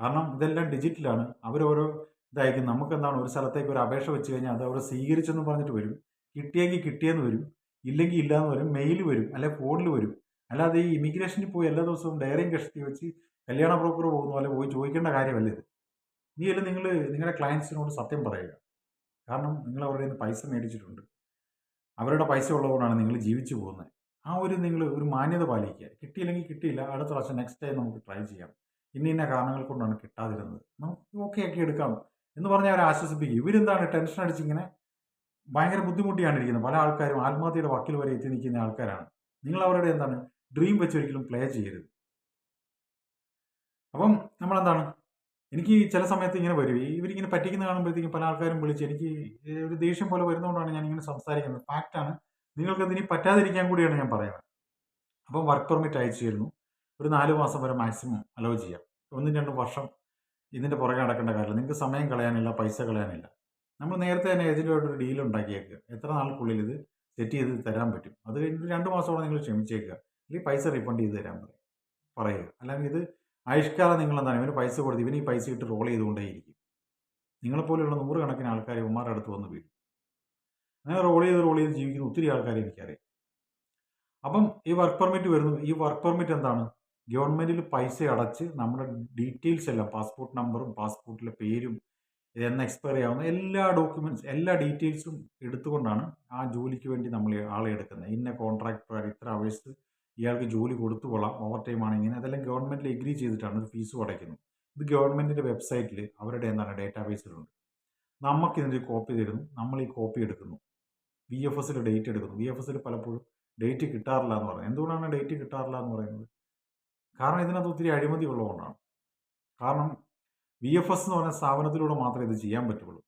കാരണം ഇതെല്ലാം ഡിജിറ്റലാണ് അവരോരോ ഇതായിരിക്കും. നമുക്ക് എന്താണ് ഒരു സ്ഥലത്തേക്ക് ഒരു അപേക്ഷ വെച്ച് കഴിഞ്ഞാൽ അത് അവിടെ സ്വീകരിച്ചെന്ന് പറഞ്ഞിട്ട് വരും. കിട്ടിയെങ്കിൽ കിട്ടിയെന്ന് വരും. ഇല്ലെങ്കിൽ ഇല്ലയെന്ന് വരും. മെയിൽ വരും. അല്ലെ ഫോണിൽ വരും. അല്ലാതെ ഈ ഇമിഗ്രേഷനിൽ പോയി എല്ലാ ദിവസവും ഡയറിയും കഷ്ടി വെച്ച് കല്യാണ ബ്രോക്കർ പോകുന്ന പോലെ പോയി ചോദിക്കേണ്ട കാര്യമല്ല ഇത്. ഇനിയല്ല നിങ്ങൾ നിങ്ങളുടെ ക്ലയൻസിനോട് സത്യം പറയുക. കാരണം നിങ്ങൾ അവരുടെ നിന്ന് പൈസ മേടിച്ചിട്ടുണ്ട്. അവരുടെ പൈസ ഉള്ളതുകൊണ്ടാണ് നിങ്ങൾ ജീവിച്ചു പോകുന്നത്. ആ ഒരു നിങ്ങൾ ഒരു മാന്യത പാലിക്കുക. കിട്ടിയില്ലെങ്കിൽ കിട്ടിയില്ല. അടുത്ത പ്രാവശ്യം നെക്സ്റ്റ് ടൈം നമുക്ക് ട്രൈ ചെയ്യാം. ഇന്ന ഇന്ന കാരണങ്ങൾ കൊണ്ടാണ് കിട്ടാതിരുന്നത്. നമുക്ക് ഓക്കെ ആക്കി എടുക്കാം. എന്ന് പറഞ്ഞാൽ അവരെ ആശ്വസിപ്പിക്കും. ഇവരെന്താണ് ടെൻഷൻ അടിച്ചിങ്ങനെ ഭയങ്കര ബുദ്ധിമുട്ടിയാണ് ഇരിക്കുന്നത്. പല ആൾക്കാരും ആത്മഹത്യയുടെ വക്കിൽ വരെ എത്തി നിൽക്കുന്ന ആൾക്കാരാണ്. നിങ്ങൾ അവരുടെ എന്താണ്? ഡ്രീം വെച്ച് ഒരിക്കലും പ്ലേ ചെയ്യരുത്. അപ്പം നമ്മളെന്താണ്? എനിക്ക് ചില സമയത്ത് ഇങ്ങനെ വരും. ഇവരിങ്ങനെ പറ്റിക്കുന്ന കാണുമ്പോഴത്തേക്കും പല ആൾക്കാരും വിളിച്ച് എനിക്ക് ഒരു ദേഷ്യം പോലെ വരുന്നതുകൊണ്ടാണ് ഞാൻ ഇങ്ങനെ സംസാരിക്കുന്നത്. ഫാക്റ്റാണ് നിങ്ങൾക്ക് ഇതിനി പറ്റാതിരിക്കാൻ കൂടിയാണ് ഞാൻ പറയുന്നത്. അപ്പം വർക്ക് പെർമിറ്റ് അയച്ചു തരുന്നു. ഒരു നാല് മാസം വരെ മാക്സിമം അലോ ചെയ്യാം. ഒന്നും രണ്ടും വർഷം ഇതിന്റെ പുറകെ നടക്കേണ്ട കാര്യമില്ല. നിങ്ങൾക്ക് സമയം കളയാനില്ല പൈസ കളയാനില്ല. നമ്മൾ നേരത്തെ തന്നെ ഏജന്റുമായിട്ടൊരു ഡീൽ ഉണ്ടാക്കിയേക്കുക. എത്ര നാൾക്കുള്ളിൽ ഇത് സെറ്റ് ചെയ്ത് തരാൻ പറ്റും? അത് കഴിഞ്ഞിട്ട് രണ്ട് മാസത്തോളം നിങ്ങൾ ക്ഷമിച്ചേക്കുക. അല്ലെങ്കിൽ പൈസ റീഫണ്ട് ചെയ്ത് തരാൻ പറയും. പറയുക. അല്ലെങ്കിൽ ഇത് ആയുഷ്കാലം നിങ്ങൾ എന്താണ്? ഇവന് പൈസ കൊടുത്ത് ഇവന് ഈ പൈസ ഇട്ട് റോൾ ചെയ്തുകൊണ്ടേയിരിക്കും. നിങ്ങളെപ്പോലെയുള്ള നൂറുകണക്കിന് ആൾക്കാർ ഉമ്മാരുടെ അടുത്ത് വന്ന് വീഴും. അങ്ങനെ റോൾ ചെയ്ത് റോൾ ചെയ്ത് ജീവിക്കുന്ന ഒത്തിരി ആൾക്കാരെ എനിക്കറിയാം. അപ്പം ഈ വർക്ക് പെർമിറ്റ് വരുന്നു. ഈ വർക്ക് പെർമിറ്റ് എന്താണ്? ഗവൺമെന്റിൽ പൈസ അടച്ച് നമ്മുടെ ഡീറ്റെയിൽസ് എല്ലാം പാസ്പോർട്ട് നമ്പറും പാസ്പോർട്ടിലെ പേരും എന്ന് എക്സ്പയർ ആവുന്ന എല്ലാ ഡോക്യുമെന്റ്സ് എല്ലാ ഡീറ്റെയിൽസും എടുത്തുകൊണ്ടാണ് ആ ജോലിക്ക് വേണ്ടി നമ്മൾ ആളെ എടുക്കുന്നത്. ഇന്ന കോൺട്രാക്ട് പ്രകാരം ഇത്ര അവേഴ്സ് ഇയാൾക്ക് ജോലി കൊടുത്തു കൊള്ളാം ഓവർ ടൈം ആണ് ഇങ്ങനെ. അതെല്ലാം ഗവൺമെന്റിൽ എഗ്രി ചെയ്തിട്ടാണ് ഒരു ഫീസ് അടയ്ക്കുന്നത്. ഇത് ഗവൺമെന്റിന്റെ വെബ്സൈറ്റിൽ അവരുടെ എന്താണ് ഡേറ്റാബേസിലുണ്ട്. നമുക്കിതിന്റെ കോപ്പി തരുന്നു. നമ്മൾ ഈ കോപ്പി എടുക്കുന്നു. വി എഫ് എസിൽ ഡേറ്റ് എടുക്കുന്നു. വി എഫ് എസിൽ പലപ്പോഴും ഡേറ്റ് കിട്ടാറില്ല എന്ന് പറയുന്നത്. എന്തുകൊണ്ടാണ് ഡേറ്റ് കിട്ടാറില്ല എന്ന് പറയുന്നത്? കാരണം ഇതിനകത്ത് ഒത്തിരി അഴിമതി ഉള്ളതുകൊണ്ടാണ്. കാരണം വി എഫ് എസ് എന്ന് പറഞ്ഞ സ്ഥാപനത്തിലൂടെ മാത്രമേ ഇത് ചെയ്യാൻ പറ്റുള്ളൂ.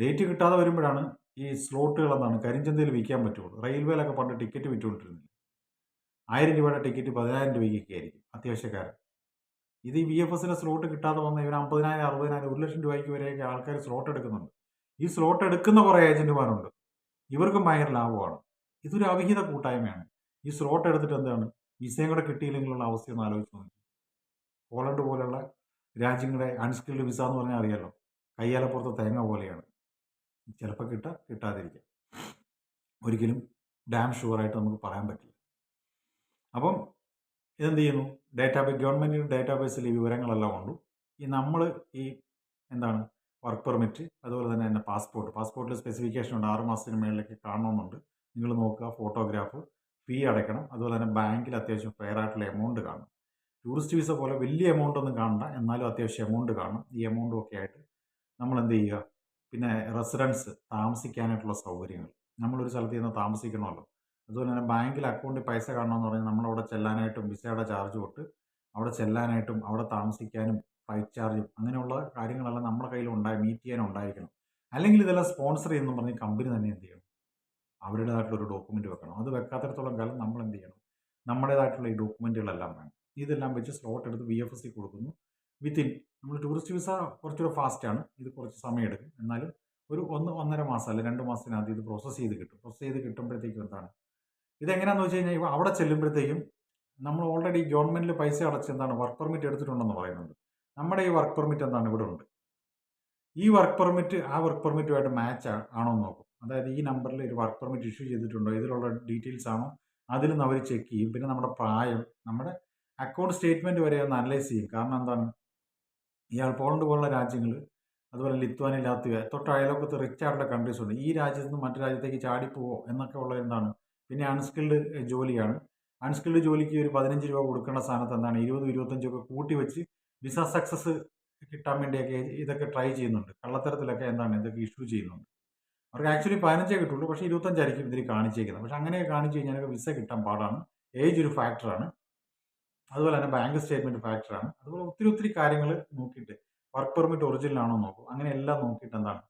ഡേറ്റ് കിട്ടാതെ വരുമ്പോഴാണ് ഈ സ്ലോട്ടുകൾ എന്നാണ് കരിഞ്ചന്തയിൽ വിൽക്കാൻ പറ്റുള്ളൂ. റെയിൽവേയിലൊക്കെ പണ്ട് ടിക്കറ്റ് വിറ്റുകൊണ്ടിരുന്നില്ല? ആയിരം രൂപയുടെ ടിക്കറ്റ് പതിനായിരം രൂപയ്ക്കൊക്കെ ആയിരിക്കും അത്യാവശ്യക്കാരൻ. ഇത് ഈ വി എഫ് എസിലെ സ്ലോട്ട് കിട്ടാതെ വന്ന ഇവർ അമ്പതിനായിരം അറുപതിനായിരം ഒരു ലക്ഷം രൂപയ്ക്ക് വരെയൊക്കെ ആൾക്കാർ സ്ലോട്ട് എടുക്കുന്നുണ്ട്. ഈ സ്ലോട്ട് എടുക്കുന്ന കുറേ ഏജന്റുമാരുണ്ട്. ഇവർക്കും ഭയങ്കര ലാഭമാണ്. ഇതൊരു അവിഹിത കൂട്ടായ്മയാണ്. ഈ സ്ലോട്ട് എടുത്തിട്ട് എന്താണ്? വിസയും കൂടെ കിട്ടിയില്ലെങ്കിലുള്ള അവസ്ഥ ഒന്ന് ആലോചിച്ച് നോക്കി. പോളണ്ട് പോലുള്ള രാജ്യങ്ങളെ അൺസ്കിൽഡ് വിസ എന്ന് പറഞ്ഞാൽ അറിയാലോ. കയ്യാലപ്പുറത്ത് തേങ്ങ പോലെയാണ്. ചിലപ്പോൾ കിട്ടുക കിട്ടാതിരിക്കാം. ഒരിക്കലും ഡാം ഷുവറായിട്ട് നമുക്ക് പറയാൻ പറ്റില്ല. അപ്പം ഇതെന്ത് ചെയ്യുന്നു? ഡേറ്റാബേസ് ഗവൺമെന്റിന്റെ ഡേറ്റാബേസിൽ ഈ വിവരങ്ങളെല്ലാം ഉണ്ട് ഈ നമ്മൾ ഈ എന്താണ്? വർക്ക് പെർമിറ്റ് അതുപോലെ തന്നെ തന്നെ പാസ്പോർട്ട് പാസ്പോർട്ടിൽ സ്പെസിഫിക്കേഷൻ ഉണ്ട്. ആറ് മാസത്തിന് മേളിലേക്ക് കാണണമെന്നുണ്ട്. നിങ്ങൾ നോക്കുക ഫോട്ടോഗ്രാഫ് ഫീ അടയ്ക്കണം. അതുപോലെ തന്നെ ബാങ്കിൽ അത്യാവശ്യം ഫെയർ ആയിട്ടുള്ള എമൗണ്ട് കാണും. ടൂറിസ്റ്റ് വിസ പോലെ വലിയ എമൗണ്ട് ഒന്നും കാണണ്ട. എന്നാലും അത്യാവശ്യം എമൗണ്ട് കാണും. ഈ എമൗണ്ടും ഒക്കെ ആയിട്ട് നമ്മൾ എന്ത് ചെയ്യുക? പിന്നെ റെസിഡൻസ് താമസിക്കാനായിട്ടുള്ള സൗകര്യങ്ങൾ. നമ്മളൊരു സ്ഥലത്ത് നിന്ന് താമസിക്കണമല്ലോ. അതുപോലെ തന്നെ ബാങ്കിൽ അക്കൗണ്ടിൽ പൈസ കാണണമെന്ന് പറഞ്ഞാൽ നമ്മളവിടെ ചെല്ലാനായിട്ടും വിസയുടെ ചാർജ് തൊട്ട് അവിടെ ചെല്ലാനായിട്ടും അവിടെ താമസിക്കാനും ഫ്ലൈറ്റ് ചാർജും അങ്ങനെയുള്ള കാര്യങ്ങളെല്ലാം നമ്മുടെ കയ്യിൽ ഉണ്ടായി മീറ്റ് ചെയ്യാനുണ്ടായിരിക്കണം അല്ലെങ്കിൽ ഇതെല്ലാം സ്പോൺസർ ചെയ്യുന്നു പറഞ്ഞ് കമ്പനി തന്നെ എന്ത് ചെയ്യണം? അവരുടേതായിട്ടുള്ള ഒരു ഡോക്യുമെന്റ് വെക്കണം. അത് വെക്കാത്തടത്തോളം കാലം നമ്മൾ എന്ത് ചെയ്യണം? നമ്മുടേതായിട്ടുള്ള ഈ ഡോക്യുമെന്റുകളെല്ലാം വേണം. ഇതെല്ലാം വെച്ച് സ്ലോട്ട് എടുത്ത് വി എഫ് എസ് സി കൊടുക്കുന്നു. വിത്തിൻ നമ്മൾ ടൂറിസ്റ്റ് വിസ കുറച്ചുകൂടെ ഫാസ്റ്റാണ് ഇത് കുറച്ച് സമയം എടുക്കും എന്നാലും ഒരു ഒന്ന് ഒന്നര മാസം അല്ലെങ്കിൽ രണ്ട് മാസത്തിനകത്ത് ഇത് പ്രോസസ്സ് ചെയ്ത് കിട്ടും. പ്രോസസ്സ് ചെയ്ത് കിട്ടുമ്പോഴത്തേക്കും എന്താണ്? ഇതെങ്ങനെയാണെന്ന് വെച്ച് കഴിഞ്ഞാൽ അവിടെ ചെല്ലുമ്പോഴത്തേക്കും നമ്മൾ ഓൾറെഡി ഗവൺമെന്റിൽ പൈസ അടച്ച് എന്താണ് വർക്ക് പെർമിറ്റ് എടുത്തിട്ടുണ്ടെന്ന് പറയുന്നുണ്ട്. നമ്മുടെ ഈ വർക്ക് പെർമിറ്റ് എന്താണ്? ഇവിടെ ഉണ്ട്. ഈ വർക്ക് പെർമിറ്റ് ആ വർക്ക് പെർമിറ്റുമായിട്ട് മാച്ച് ആണോ എന്ന് നോക്കും. അതായത് ഈ നമ്പറിൽ ഒരു വർക്ക് പെർമിറ്റ് ഇഷ്യൂ ചെയ്തിട്ടുണ്ടോ? ഇതിലുള്ള ഡീറ്റെയിൽസ് ആണോ. അതിൽ നിന്ന് അവർ ചെക്ക് ചെയ്യും. പിന്നെ നമ്മുടെ പ്രായം നമ്മുടെ അക്കൗണ്ട് സ്റ്റേറ്റ്മെന്റ് വരെ ഒന്ന് അനലൈസ് ചെയ്യും. കാരണം എന്താണ്? ഇയാൾ പോളണ്ട് പോലുള്ള രാജ്യങ്ങൾ അതുപോലെ ലിത്വാനി ലാത്വിയ തൊട്ട് അയലോക്കത്ത് റിച്ച് ആയിട്ടുള്ള കൺട്രീസ് ഉണ്ട്. ഈ രാജ്യത്ത് നിന്ന് മറ്റു രാജ്യത്തേക്ക് ചാടിപ്പോവോ? എന്നൊക്കെ ഉള്ളത് എന്താണ്? പിന്നെ അൺസ്കിൽഡ് ജോലിയാണ്. അൺസ്കിൽഡ് ജോലിക്ക് ഒരു പതിനഞ്ച് രൂപ കൊടുക്കേണ്ട സ്ഥാനത്ത് എന്താണ്? ഇരുപത് ഇരുപത്തഞ്ചൊക്കെ കൂട്ടി വെച്ച് വിസ സക്സസ് കിട്ടാൻ വേണ്ടിയൊക്കെ ഇതൊക്കെ ട്രൈ ചെയ്യുന്നുണ്ട്. കള്ളത്തരത്തിലൊക്കെ എന്താണ്? ഇതൊക്കെ ഇഷ്യൂ ചെയ്യുന്നുണ്ട്. അവർക്ക് ആക്ച്വലി പതിനഞ്ചേ കിട്ടുള്ളൂ. പക്ഷേ ഇരുപത്തഞ്ചായിരിക്കും ഇതിൽ കാണിച്ചേക്കുന്നത്. പക്ഷേ അങ്ങനെ കാണിച്ചു കഴിഞ്ഞാൽ വിസ കിട്ടാൻ പാടാണ്. ഏജ് ഒരു ഫാക്ടറാണ്. അതുപോലെ തന്നെ ബാങ്ക് സ്റ്റേറ്റ്മെന്റ് ഫാക്ടറാണ്. അതുപോലെ ഒത്തിരി ഒത്തിരി കാര്യങ്ങൾ നോക്കിയിട്ട് വർക്ക് പെർമിറ്റ് ഒറിജിനൽ ആണോ നോക്കും. അങ്ങനെ എല്ലാം നോക്കിയിട്ട് എന്താണ്?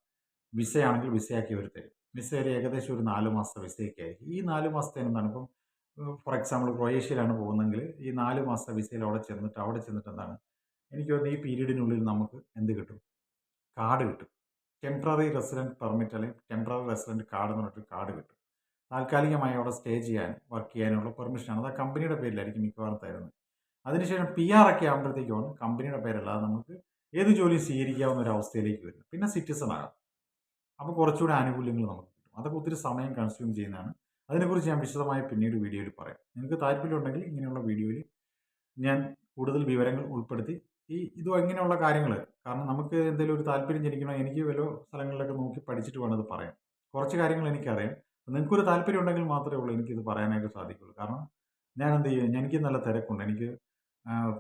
വിസയാണെങ്കിൽ വിസയാക്കി അവർ തരും. വിസയിൽ ഏകദേശം ഒരു നാല് മാസത്തെ വിസയൊക്കെ ആയിരിക്കും. ഈ നാല് മാസത്തെ എന്താണ് ഇപ്പം ഫോർ എക്സാമ്പിൾ ക്രൊയേഷ്യയിലാണ് പോകുന്നതെങ്കിൽ ഈ നാല് മാസത്തെ വിസയിൽ അവിടെ ചെന്നിട്ട് അവിടെ ചെന്നിട്ട് എന്താണ്? എനിക്ക് തോന്നുന്നു ഈ പീരീഡിനുള്ളിൽ നമുക്ക് എന്ത് കിട്ടും? കാർഡ് കിട്ടും. ടെമ്പററി റെസിഡന്റ് പെർമിറ്റ് അല്ലെങ്കിൽ ടെമ്പററി റെസിഡന്റ് കാർഡ് എന്ന് പറഞ്ഞിട്ട് കാർഡ് കിട്ടും. താൽക്കാലികമായി അവിടെ സ്റ്റേ ചെയ്യാൻ വർക്ക് ചെയ്യാനുള്ള പെർമിഷനാണ് അത് ആ കമ്പനിയുടെ പേരിലായിരിക്കും മിക്കവാറും തരുന്നത്. അതിനുശേഷം പി ആർ ഒക്കെ ആകുമ്പോഴത്തേക്കാണ് കമ്പനിയുടെ പേരല്ലാതെ നമുക്ക് ഏത് ജോലി സ്വീകരിക്കാവുന്ന ഒരു അവസ്ഥയിലേക്ക് വരുന്നത്. പിന്നെ സിറ്റിസൺ ആകാം. അപ്പോൾ കുറച്ചുകൂടി ആനുകൂല്യങ്ങൾ നമുക്ക് കിട്ടും. അതൊക്കെ ഒത്തിരി സമയം കൺസ്യൂം ചെയ്യുന്നതാണ്. അതിനെക്കുറിച്ച് ഞാൻ വിശദമായി പിന്നീട് വീഡിയോയിൽ പറയാം. നിങ്ങൾക്ക് താല്പര്യമുണ്ടെങ്കിൽ ഇങ്ങനെയുള്ള വീഡിയോയിൽ ഞാൻ കൂടുതൽ വിവരങ്ങൾ ഉൾപ്പെടുത്തി ഈ ഇതും ഇങ്ങനെയുള്ള കാര്യങ്ങൾ കാരണം നമുക്ക് എന്തെങ്കിലും ഒരു താല്പര്യം ജനിക്കണോ എനിക്ക് വല്ല സ്ഥലങ്ങളിലൊക്കെ നോക്കി പഠിച്ചിട്ട് വേണം ഇത് പറയാം കുറച്ച് കാര്യങ്ങൾ എനിക്കറിയാം. നിങ്ങൾക്കൊരു താല്പര്യം ഉണ്ടെങ്കിൽ മാത്രമേ ഉള്ളൂ എനിക്കിത് പറയാനായിട്ട് സാധിക്കുള്ളൂ. കാരണം ഞാൻ എന്ത് ചെയ്യും? എനിക്ക് നല്ല തിരക്കുണ്ട്. എനിക്ക്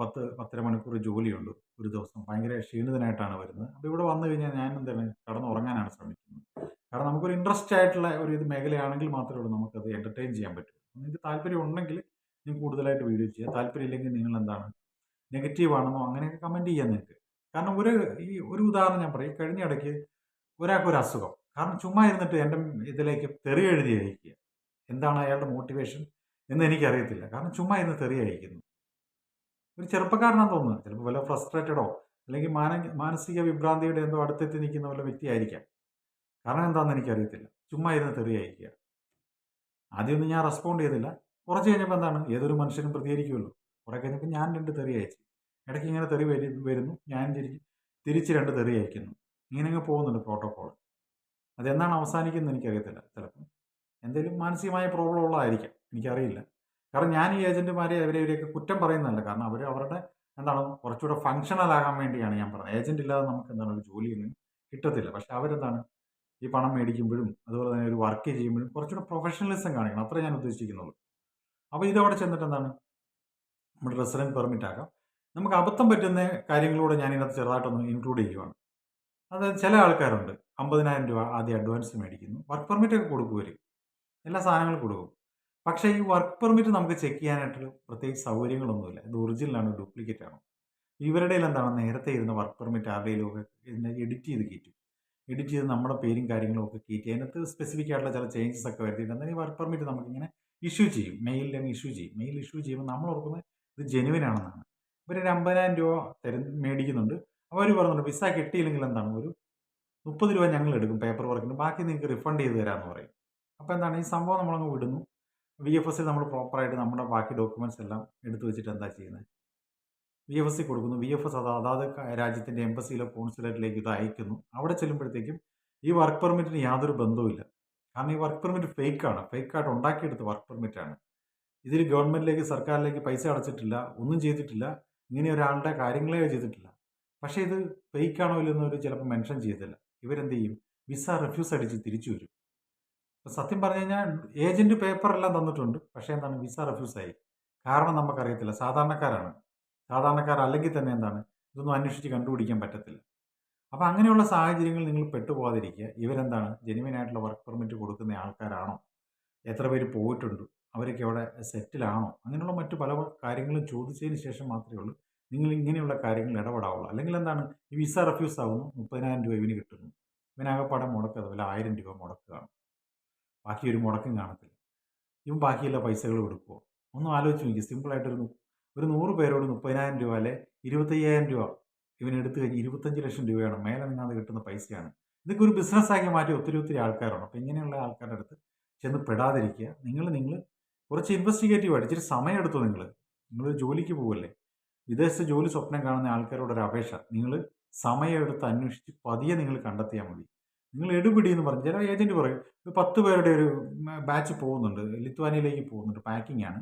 പത്ത് പത്തര മണിക്കൂർ ജോലിയുണ്ട് ഒരു ദിവസം. ഭയങ്കര ക്ഷീണിതനായിട്ടാണ് വരുന്നത്. അപ്പോൾ ഇവിടെ വന്നു കഴിഞ്ഞാൽ ഞാൻ എന്താണ് കടന്ന് ഉറങ്ങാനാണ് ശ്രമിക്കുന്നത്. കാരണം നമുക്കൊരു ഇൻട്രസ്റ്റ് ആയിട്ടുള്ള ഒരു ഇത് മേഖലയാണെങ്കിൽ മാത്രമേ ഉള്ളൂ നമുക്കത് എന്റർടൈൻ ചെയ്യാൻ പറ്റുള്ളൂ നിങ്ങൾക്ക് താല്പര്യം ഉണ്ടെങ്കിൽ നിങ്ങൾ കൂടുതലായിട്ട് വീഡിയോ ചെയ്യാം. താല്പര്യം ഇല്ലെങ്കിൽ നിങ്ങൾ എന്താണ് നെഗറ്റീവ് ആണെന്നോ അങ്ങനെയൊക്കെ കമന്റ് ചെയ്യാൻ നിൽക്കുക കാരണം ഒരു ഈ ഒരു ഉദാഹരണം ഞാൻ പറയും. കഴിഞ്ഞ ഇടയ്ക്ക് ഒരാൾക്കൊരു അസുഖം. കാരണം ചുമ്മാ ഇരുന്നിട്ട് എന്റെ ഇതിലേക്ക് തെറി എഴുതി അയക്കുക. എന്താണ് അയാളുടെ മോട്ടിവേഷൻ എന്ന് എനിക്കറിയത്തില്ല. കാരണം ചുമ്മാ ഇരുന്ന് തെറി അയക്കുന്നു. ഒരു ചെറുപ്പക്കാരനാണെന്ന് തോന്നുന്നത് ചിലപ്പോൾ വല്ല ഫ്രസ്ട്രേറ്റഡോ അല്ലെങ്കിൽ മാന മാനസിക വിഭ്രാന്തിയുടെ എന്തോ അടുത്തെത്തി നിൽക്കുന്ന വല്ല വ്യക്തിയായിരിക്കാം കാരണം എന്താണെന്ന് എനിക്കറിയത്തില്ല. ചുമ്മാ ഇരുന്ന് തെറി അയക്കുക. ആദ്യമൊന്നും ഞാൻ റെസ്പോണ്ട് ചെയ്തില്ല. കുറച്ച് കഴിഞ്ഞപ്പോൾ എന്താണ്? ഏതൊരു മനുഷ്യനും പ്രതികരിക്കുമല്ലോ. കുറെ കഴിഞ്ഞപ്പോൾ ഞാൻ രണ്ട് തെറി അയച്ചു. ഇടയ്ക്ക് ഇങ്ങനെ തെറി വരി വരുന്നു. ഞാൻ തിരിച്ച് തിരിച്ച് രണ്ട് തെറി അയക്കുന്നു. ഇങ്ങനെ അങ്ങ് പോകുന്നുണ്ട് പ്രോട്ടോക്കോൾ അതെന്നാണ് അവസാനിക്കുന്നത് എനിക്കറിയത്തില്ല ചിലപ്പം. എന്തെങ്കിലും മാനസികമായ പ്രോബ്ലം ഉള്ളതായിരിക്കാം. എനിക്കറിയില്ല. കാരണം ഞാൻ ഈ ഏജന്റുമാരെ അവരെ ഇവരെയൊക്കെ കുറ്റം പറയുന്നതല്ല. കാരണം അവർ അവരുടെ എന്താണ് കുറച്ചുകൂടെ ഫങ്ഷണൽ ആകാൻ വേണ്ടിയാണ് ഞാൻ പറഞ്ഞത്. ഏജന്റ് ഇല്ലാതെ നമുക്ക് എന്താണ് ഒരു ജോലിയൊന്നും കിട്ടത്തില്ല. പക്ഷെ അവരെന്താണ് ഈ പണം മേടിക്കുമ്പോഴും അതുപോലെ തന്നെ ഒരു വർക്ക് ചെയ്യുമ്പോഴും കുറച്ചുകൂടെ പ്രൊഫഷണലിസം കാണിക്കണം. അത്രേ ഞാൻ ഉദ്ദേശിക്കുന്നുള്ളൂ. അപ്പോൾ ഇതവിടെ ചെന്നിട്ട് എന്താണ് നമ്മുടെ റെസിഡന്റ് പെർമിറ്റ് ആക്കാം. നമുക്ക് അബദ്ധം പറ്റുന്ന കാര്യങ്ങളൂടെ ഞാൻ ഇതിനകത്ത് ചെറുതായിട്ടൊന്ന് ഇൻക്ലൂഡ് ചെയ്യുവാണ്. അതായത് ചില ആൾക്കാരുണ്ട്. അമ്പതിനായിരം രൂപ ആദ്യം അഡ്വാൻസ് മേടിക്കുന്നു. വർക്ക് പെർമിറ്റ് ഒക്കെ കൊടുക്കുവരും എല്ലാ സാധനങ്ങളും കൊടുക്കും. പക്ഷേ ഈ വർക്ക് പെർമിറ്റ് നമുക്ക് ചെക്ക് ചെയ്യാനായിട്ട് പ്രത്യേകിച്ച് സൗകര്യങ്ങളൊന്നുമില്ല. ഇത് ഒറിജിനലാണോ ഡ്യൂപ്ലിക്കേറ്റ് ആണോ. ഇവരുടെ എന്താണ്? നേരത്തെ ഇരുന്ന വർക്ക് പെർമിറ്റ് ആരുടെയും ഒക്കെ ഇതിനെ എഡിറ്റ് ചെയ്ത് കയറ്റും. എഡിറ്റ് ചെയ്ത് നമ്മുടെ പേരും കാര്യങ്ങളും ഒക്കെ കയറ്റി അതിനകത്ത് സ്പെസിഫിക് ആയിട്ടുള്ള ചില ചേഞ്ചസ് ഒക്കെ വരുത്തിയിട്ട് എന്നാൽ ഈ വർക്ക് പെർമിറ്റ് നമുക്കിങ്ങനെ ഇഷ്യൂ ചെയ്യും. മെയിലിൽ അങ്ങ് ഇഷ്യൂ ചെയ്യും. മെയിൽ ഇഷ്യൂ ചെയ്യുമ്പോൾ നമ്മൾ ഓർക്കുന്നത് ഇത് ജെനുവിൻ ആണെന്നാണ്. ഇവരൊരു അമ്പതിനായിരം രൂപ തരും മേടിക്കുന്നുണ്ട്. അവർ പറഞ്ഞിട്ടുണ്ട് വിസ കിട്ടിയില്ലെങ്കിൽ എന്താണ്? ഒരു മുപ്പത് രൂപ ഞങ്ങൾ എടുക്കും പേപ്പർ വർക്കിന് ബാക്കി നിങ്ങൾക്ക് റിഫണ്ട് ചെയ്ത് തരാമെന്ന് പറയും. അപ്പോൾ എന്താണ്? ഈ സംഭവം നമ്മളങ്ങ് വിടുന്നു. വി എഫ് എസിൽ നമ്മൾ പ്രോപ്പറായിട്ട് നമ്മുടെ ബാക്കി ഡോക്യുമെന്റ്സ് എല്ലാം എടുത്തു വെച്ചിട്ട് എന്താ ചെയ്യുന്നത്? വി എഫ് എസ് സി കൊടുക്കുന്നു. വി എഫ് എസ് അത് അതാത് രാജ്യത്തിന്റെ എംബസിയിലോ കോൺസുലേറ്റിലേക്ക് ഇത് അയക്കുന്നു. അവിടെ ചെല്ലുമ്പോഴത്തേക്കും ഈ വർക്ക് പെർമിറ്റിന് യാതൊരു ബന്ധവുമില്ല. കാരണം ഈ വർക്ക് പെർമിറ്റ് ഫേക്കാണ് ഫേക്കായിട്ട് ഉണ്ടാക്കിയെടുത്ത വർക്ക് പെർമിറ്റാണ് ഇതിൽ ഗവൺമെന്റിലേക്ക് സർക്കാരിലേക്ക് പൈസ അടച്ചിട്ടില്ല ഒന്നും ചെയ്തിട്ടില്ല ഇങ്ങനെ ഒരാളുടെ കാര്യങ്ങളെ ചെയ്തിട്ടില്ല. പക്ഷേ ഇത് ഫെയ്ക്കാണോ ഇല്ലെന്ന് അവർ ചിലപ്പോൾ മെൻഷൻ ചെയ്തില്ല ഇവരെന്ത് ചെയ്യും? വിസ റിഫ്യൂസ് അടിച്ച് തിരിച്ചു വരും. അപ്പോൾ സത്യം പറഞ്ഞു കഴിഞ്ഞാൽ ഏജന്റ് പേപ്പറെല്ലാം തന്നിട്ടുണ്ട്. പക്ഷേ എന്താണ്? വിസ റിഫ്യൂസ് ആയി. കാരണം നമുക്കറിയത്തില്ല. സാധാരണക്കാരാണ്. സാധാരണക്കാരല്ലെങ്കിൽ തന്നെ എന്താണ്? ഇതൊന്നും അന്വേഷിച്ച് കണ്ടുപിടിക്കാൻ പറ്റത്തില്ല. അപ്പോൾ അങ്ങനെയുള്ള സാഹചര്യങ്ങൾ നിങ്ങൾ പെട്ടുപോകാതിരിക്കുക. ഇവരെന്താണ്? ജെനുവിനായിട്ടുള്ള വർക്ക് പെർമിറ്റ് കൊടുക്കുന്ന ആൾക്കാരാണോ? എത്ര പേര് പോയിട്ടുണ്ട്? അവരൊക്കെ അവിടെ സെറ്റിലാണോ? അങ്ങനെയുള്ള മറ്റു പല കാര്യങ്ങളും ചോദിച്ചതിന് ശേഷം മാത്രമേ ഉള്ളൂ. നിങ്ങൾ ഇങ്ങനെയുള്ള കാര്യങ്ങൾ ഇടപെടാവുള്ളൂ. അല്ലെങ്കിൽ എന്താണ്? ഈ വിസ റെഫ്യൂസ് ആവുന്നു. മുപ്പതിനായിരം രൂപ ഇവന് കിട്ടുന്നു. ഇവനാകപ്പാടെ മുടക്ക് അതുപോലെ ആയിരം രൂപ മുടക്കുകയാണ് ബാക്കി ഒരു മുടക്കും കാണത്തില്ല. ഇവൻ ബാക്കിയുള്ള പൈസകൾ കൊടുക്കുമോ ഒന്നും ആലോചിച്ച് നോക്കി. സിമ്പിളായിട്ടൊരു ഒരു നൂറ് പേരോട് മുപ്പതിനായിരം രൂപ അല്ലെ ഇരുപത്തയ്യായിരം രൂപ എടുത്തു കഴിഞ്ഞ് ഇരുപത്തഞ്ച് ലക്ഷം രൂപയാണ്. മേലെ നിന്നാതെ കിട്ടുന്ന പൈസയാണ്. ഇതൊക്കെ ഒരു ബിസിനസ്സാക്കി മാറ്റി ഒത്തിരി ഒത്തിരി ആൾക്കാരുണ്ട്. അപ്പോൾ ഇങ്ങനെയുള്ള ആൾക്കാരുടെ അടുത്ത് ചെന്ന് പെടാതിരിക്കുക. നിങ്ങൾ നിങ്ങൾ കുറച്ച് ഇൻവെസ്റ്റിഗേറ്റീവ് ആയിട്ട് ഇച്ചിരി സമയം എടുത്തു നിങ്ങൾ നിങ്ങളൊരു ജോലിക്ക് പോകല്ലേ വിദേശത്ത് ജോലി സ്വപ്നം കാണുന്ന ആൾക്കാരോട് ഒരു അപേക്ഷ. നിങ്ങൾ സമയമെടുത്ത് അന്വേഷിച്ച് പതിയെ നിങ്ങൾ കണ്ടെത്തിയാൽ മതി. നിങ്ങൾ എടുപിടി എന്ന് പറഞ്ഞു ചില ഏജന്റ് പറയും ഒരു പത്ത് പേരുടെ ഒരു ബാച്ച് പോകുന്നുണ്ട് ലിത്വാനിയയിലേക്ക് പോകുന്നുണ്ട് പാക്കിംഗ് ആണ്.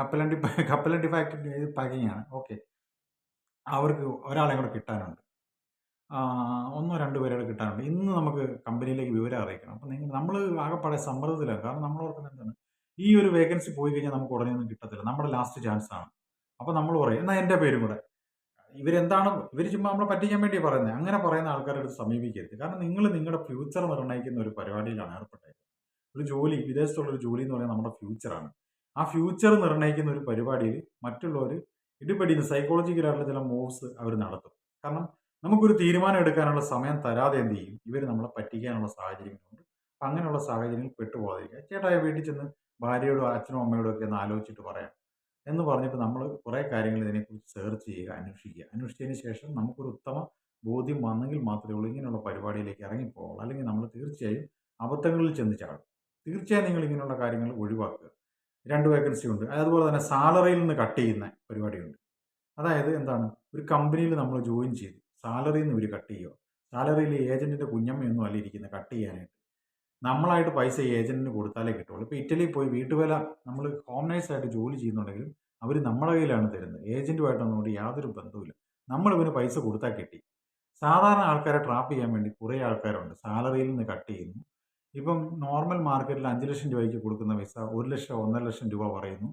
കപ്പലണ്ടി കപ്പലണ്ടി ഫാക്ടറി പാക്കിംഗ് ആണ്? ഓക്കെ. അവർക്ക് ഒരാളെ കൂടെ കിട്ടാനുണ്ട്. ഒന്നോ രണ്ടോ പേരോട് കിട്ടാനുണ്ട്. ഇന്ന് നമുക്ക് കമ്പനിയിലേക്ക് വിവരം അറിയിക്കണം. അപ്പം നിങ്ങൾ നമ്മൾ ആകെപ്പാടെ സമ്മർദ്ദത്തിലാണ്. കാരണം നമ്മൾ ഓർക്കുന്നത് എന്താണ്? ഈ ഒരു വേക്കൻസി പോയി കഴിഞ്ഞാൽ നമുക്ക് ഉടനെ ഒന്നും കിട്ടത്തില്ല. നമ്മുടെ ലാസ്റ്റ് ചാൻസ് ആണ്. അപ്പോൾ നമ്മൾ പറയും എന്നാൽ എന്റെ പേരും കൂടെ. ഇവരെന്താണ് ഇവർ ചുമ്മാ നമ്മളെ പറ്റിക്കാൻ വേണ്ടി പറയുന്നത് അങ്ങനെ പറയുന്ന ആൾക്കാരുടെ അടുത്ത് സമീപിക്കരുത്. കാരണം നിങ്ങൾ നിങ്ങളുടെ ഫ്യൂച്ചർ നിർണയിക്കുന്ന ഒരു പരിപാടിയിലാണ് ഏർപ്പെട്ടത്. ഒരു ജോലി വിദേശത്തുള്ള ഒരു ജോലി എന്ന് പറയുന്നത് നമ്മുടെ ഫ്യൂച്ചറാണ് ആ ഫ്യൂച്ചർ നിർണയിക്കുന്ന ഒരു പരിപാടിയിൽ മറ്റുള്ളവർ ഇടിപെടിയുന്ന സൈക്കോളജിക്കലായിട്ടുള്ള ചില മൂവ്സ് അവർ നടത്തും. കാരണം നമുക്കൊരു തീരുമാനം എടുക്കാനുള്ള സമയം തരാതെ എന്ത് ചെയ്യും? ഇവർ നമ്മളെ പറ്റിക്കാനുള്ള സാഹചര്യങ്ങളുണ്ട് അങ്ങനെയുള്ള സാഹചര്യങ്ങൾ പെട്ടുപോകാതിരിക്കുക. ചേട്ടായ വീട്ടിൽ ചെന്ന് ഭാര്യയോടോ അച്ഛനും അമ്മയോടും ഒക്കെ ഒന്ന് ആലോചിച്ചിട്ട് പറയാം. എന്ന് പറഞ്ഞിട്ട് നമ്മൾ കുറേ കാര്യങ്ങൾ ഇതിനെക്കുറിച്ച് സെർച്ച് ചെയ്യുക അന്വേഷിക്കുക. അന്വേഷിച്ചതിന് ശേഷം നമുക്കൊരു ഉത്തമ ബോധ്യം വന്നെങ്കിൽ മാത്രമേ ഉള്ളൂ. ഇങ്ങനെയുള്ള പരിപാടിയിലേക്ക് ഇറങ്ങിപ്പോകുള്ളൂ അല്ലെങ്കിൽ നമ്മൾ തീർച്ചയായും അബദ്ധങ്ങളിൽ ചെന്ന് ചാടും. തീർച്ചയായും നിങ്ങൾ ഇങ്ങനെയുള്ള കാര്യങ്ങൾ ഒഴിവാക്കുക. രണ്ട് വേക്കൻസി ഉണ്ട്. അതുപോലെ തന്നെ സാലറിയിൽ നിന്ന് കട്ട് ചെയ്യുന്ന പരിപാടിയുണ്ട്. അതായത് എന്താണ്? ഒരു കമ്പനിയിൽ നമ്മൾ ജോയിൻ ചെയ്തു. സാലറിയിൽ നിന്ന് ഇവർ കട്ട് ചെയ്യുക. സാലറിയിൽ ഏജന്റിന്റെ കുഞ്ഞമ്മയൊന്നും അല്ല ഇരിക്കുന്നത് കട്ട് ചെയ്യാനായിട്ട്. നമ്മളായിട്ട് പൈസ ഏജന്റിന് കൊടുത്താലേ കിട്ടുള്ളൂ. ഇപ്പോൾ ഇറ്റലിയിൽ പോയി വീട്ടുവേല നമ്മൾ ഹോം നേഴ്സായിട്ട് ജോലി ചെയ്യുന്നുണ്ടെങ്കിലും അവർ നമ്മുടെ കയ്യിലാണ് തരുന്നത്. ഏജന്റുമായിട്ടൊന്നും കൊണ്ട് യാതൊരു ബന്ധവുമില്ല. നമ്മൾ ഇവന് പൈസ കൊടുത്താൽ കിട്ടി. സാധാരണ ആൾക്കാരെ ട്രാപ്പ് ചെയ്യാൻ വേണ്ടി കുറേ ആൾക്കാരുണ്ട്. സാലറിയിൽ നിന്ന് കട്ട് ചെയ്യുന്നു. ഇപ്പം നോർമൽ മാർക്കറ്റിൽ അഞ്ച് ലക്ഷം രൂപയ്ക്ക് കൊടുക്കുന്ന വിസ ഒരു ലക്ഷം ഒന്നര ലക്ഷം രൂപ പറയുന്നു.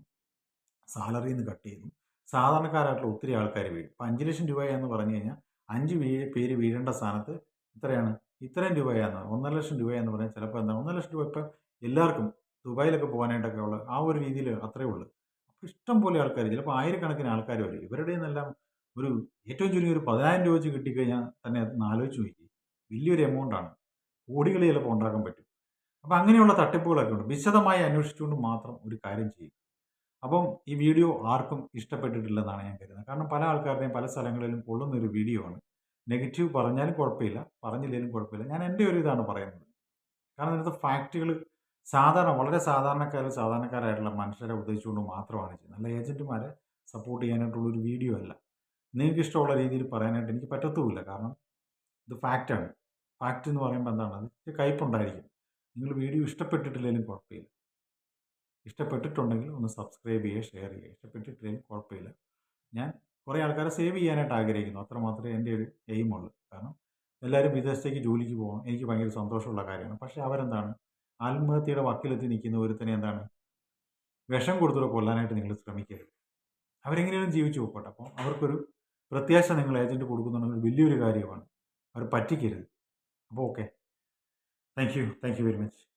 സാലറിയിൽ നിന്ന് കട്ട് ചെയ്യുന്നു. സാധാരണക്കാരായിട്ടുള്ള ഒത്തിരി ആൾക്കാർ വീഴും. ഇപ്പം അഞ്ച് ലക്ഷം രൂപ എന്ന് പറഞ്ഞു കഴിഞ്ഞാൽ അഞ്ച് വീഴ് പേര് വീഴേണ്ട സ്ഥാനത്ത് ഇത്രയാണ് ഇത്രയും രൂപയാണ് ഒന്നര ലക്ഷം രൂപയെന്ന് പറഞ്ഞാൽ ചിലപ്പോൾ എന്താ ഒന്നര ലക്ഷം രൂപ ഇപ്പം എല്ലാവർക്കും ദുബായിലൊക്കെ പോകാനായിട്ടൊക്കെ ഉള്ള ആ ഒരു രീതിയിൽ അത്രയേ ഉള്ളൂ. അപ്പോൾ ഇഷ്ടം പോലെ ആൾക്കാർ ചിലപ്പോൾ ആയിരക്കണക്കിന് ആൾക്കാർ വരും. ഇവരുടെ നിന്നെല്ലാം ഒരു ഏറ്റവും ചുരുങ്ങിയ ഒരു പതിനായിരം രൂപ വെച്ച് കിട്ടിക്കഴിഞ്ഞാൽ തന്നെ ഒന്ന് ആലോചിച്ച് നോക്കി. വലിയൊരു എമൗണ്ടാണ് കോടികൾ ചിലപ്പോൾ ഉണ്ടാക്കാൻ പറ്റും. അപ്പോൾ അങ്ങനെയുള്ള തട്ടിപ്പുകളൊക്കെ ഉണ്ട്. വിശദമായി അന്വേഷിച്ചുകൊണ്ട് മാത്രം ഒരു കാര്യം ചെയ്യും. അപ്പം ഈ വീഡിയോ ആർക്കും ഇഷ്ടപ്പെട്ടിട്ടില്ലെന്നാണ് ഞാൻ കരുതുന്നത്. കാരണം പല ആൾക്കാരുടെയും പല സ്ഥലങ്ങളിലും കൊള്ളുന്ന ഒരു വീഡിയോ ആണ്. നെഗറ്റീവ് പറഞ്ഞാലും കുഴപ്പമില്ല പറഞ്ഞില്ലെങ്കിലും കുഴപ്പമില്ല. ഞാൻ എന്റെ ഒരു ഇതാണ് പറയുന്നത്. കാരണം ഇതിനകത്ത് ഫാക്റ്റുകൾ സാധാരണ വളരെ സാധാരണക്കാർ സാധാരണക്കാരായിട്ടുള്ള മനുഷ്യരെ ഉദ്ദേശിച്ചുകൊണ്ട് മാത്രമാണ് ചെയ്യുന്നത്. നല്ല ഏജന്റുമാരെ സപ്പോർട്ട് ചെയ്യാനായിട്ടുള്ള ഒരു വീഡിയോ അല്ല. നിങ്ങൾക്ക് ഇഷ്ടമുള്ള രീതിയിൽ പറയാനായിട്ട് എനിക്ക് പറ്റത്തുമില്ല. കാരണം ഇത് ഫാക്റ്റാണ്. ഫാക്റ്റ് എന്ന് പറയുമ്പോൾ എന്താണ്? അത് കയ്പുണ്ടായിരിക്കും. നിങ്ങൾ വീഡിയോ ഇഷ്ടപ്പെട്ടിട്ടില്ലെങ്കിലും കുഴപ്പമില്ല. ഇഷ്ടപ്പെട്ടിട്ടുണ്ടെങ്കിൽ ഒന്ന് സബ്സ്ക്രൈബ് ചെയ്യുക ഷെയർ ചെയ്യുക. ഇഷ്ടപ്പെട്ടിട്ടില്ലെങ്കിൽ കുഴപ്പമില്ല. ഞാൻ കുറേ ആൾക്കാരെ സേവ് ചെയ്യാനായിട്ട് ആഗ്രഹിക്കുന്നു. അത്ര മാത്രമേ എന്റെ ഒരു എയിമുള്ളൂ. കാരണം എല്ലാവരും വിദേശത്തേക്ക് ജോലിക്ക് പോകണം. എനിക്ക് ഭയങ്കര സന്തോഷമുള്ള കാര്യമാണ്. പക്ഷേ അവരെന്താണ്? ആത്മഹത്യയുടെ വക്കിലെത്തി നിൽക്കുന്ന ഒരുത്തനെ എന്താണ്? വിഷം കൊടുത്തിട്ട് കൊല്ലാനായിട്ട് നിങ്ങൾ ശ്രമിക്കരുത്. അവരെങ്ങനെയാണ് ജീവിച്ചു പോകട്ടെ അപ്പോൾ അവർക്കൊരു പ്രത്യാശ നിങ്ങൾ ഏജന്റ് കൊടുക്കുന്നുണ്ടെങ്കിൽ വലിയൊരു കാര്യമാണ്. അവർ പറ്റിക്കരുത്. അപ്പോൾ okay. Thank you. Thank you very much.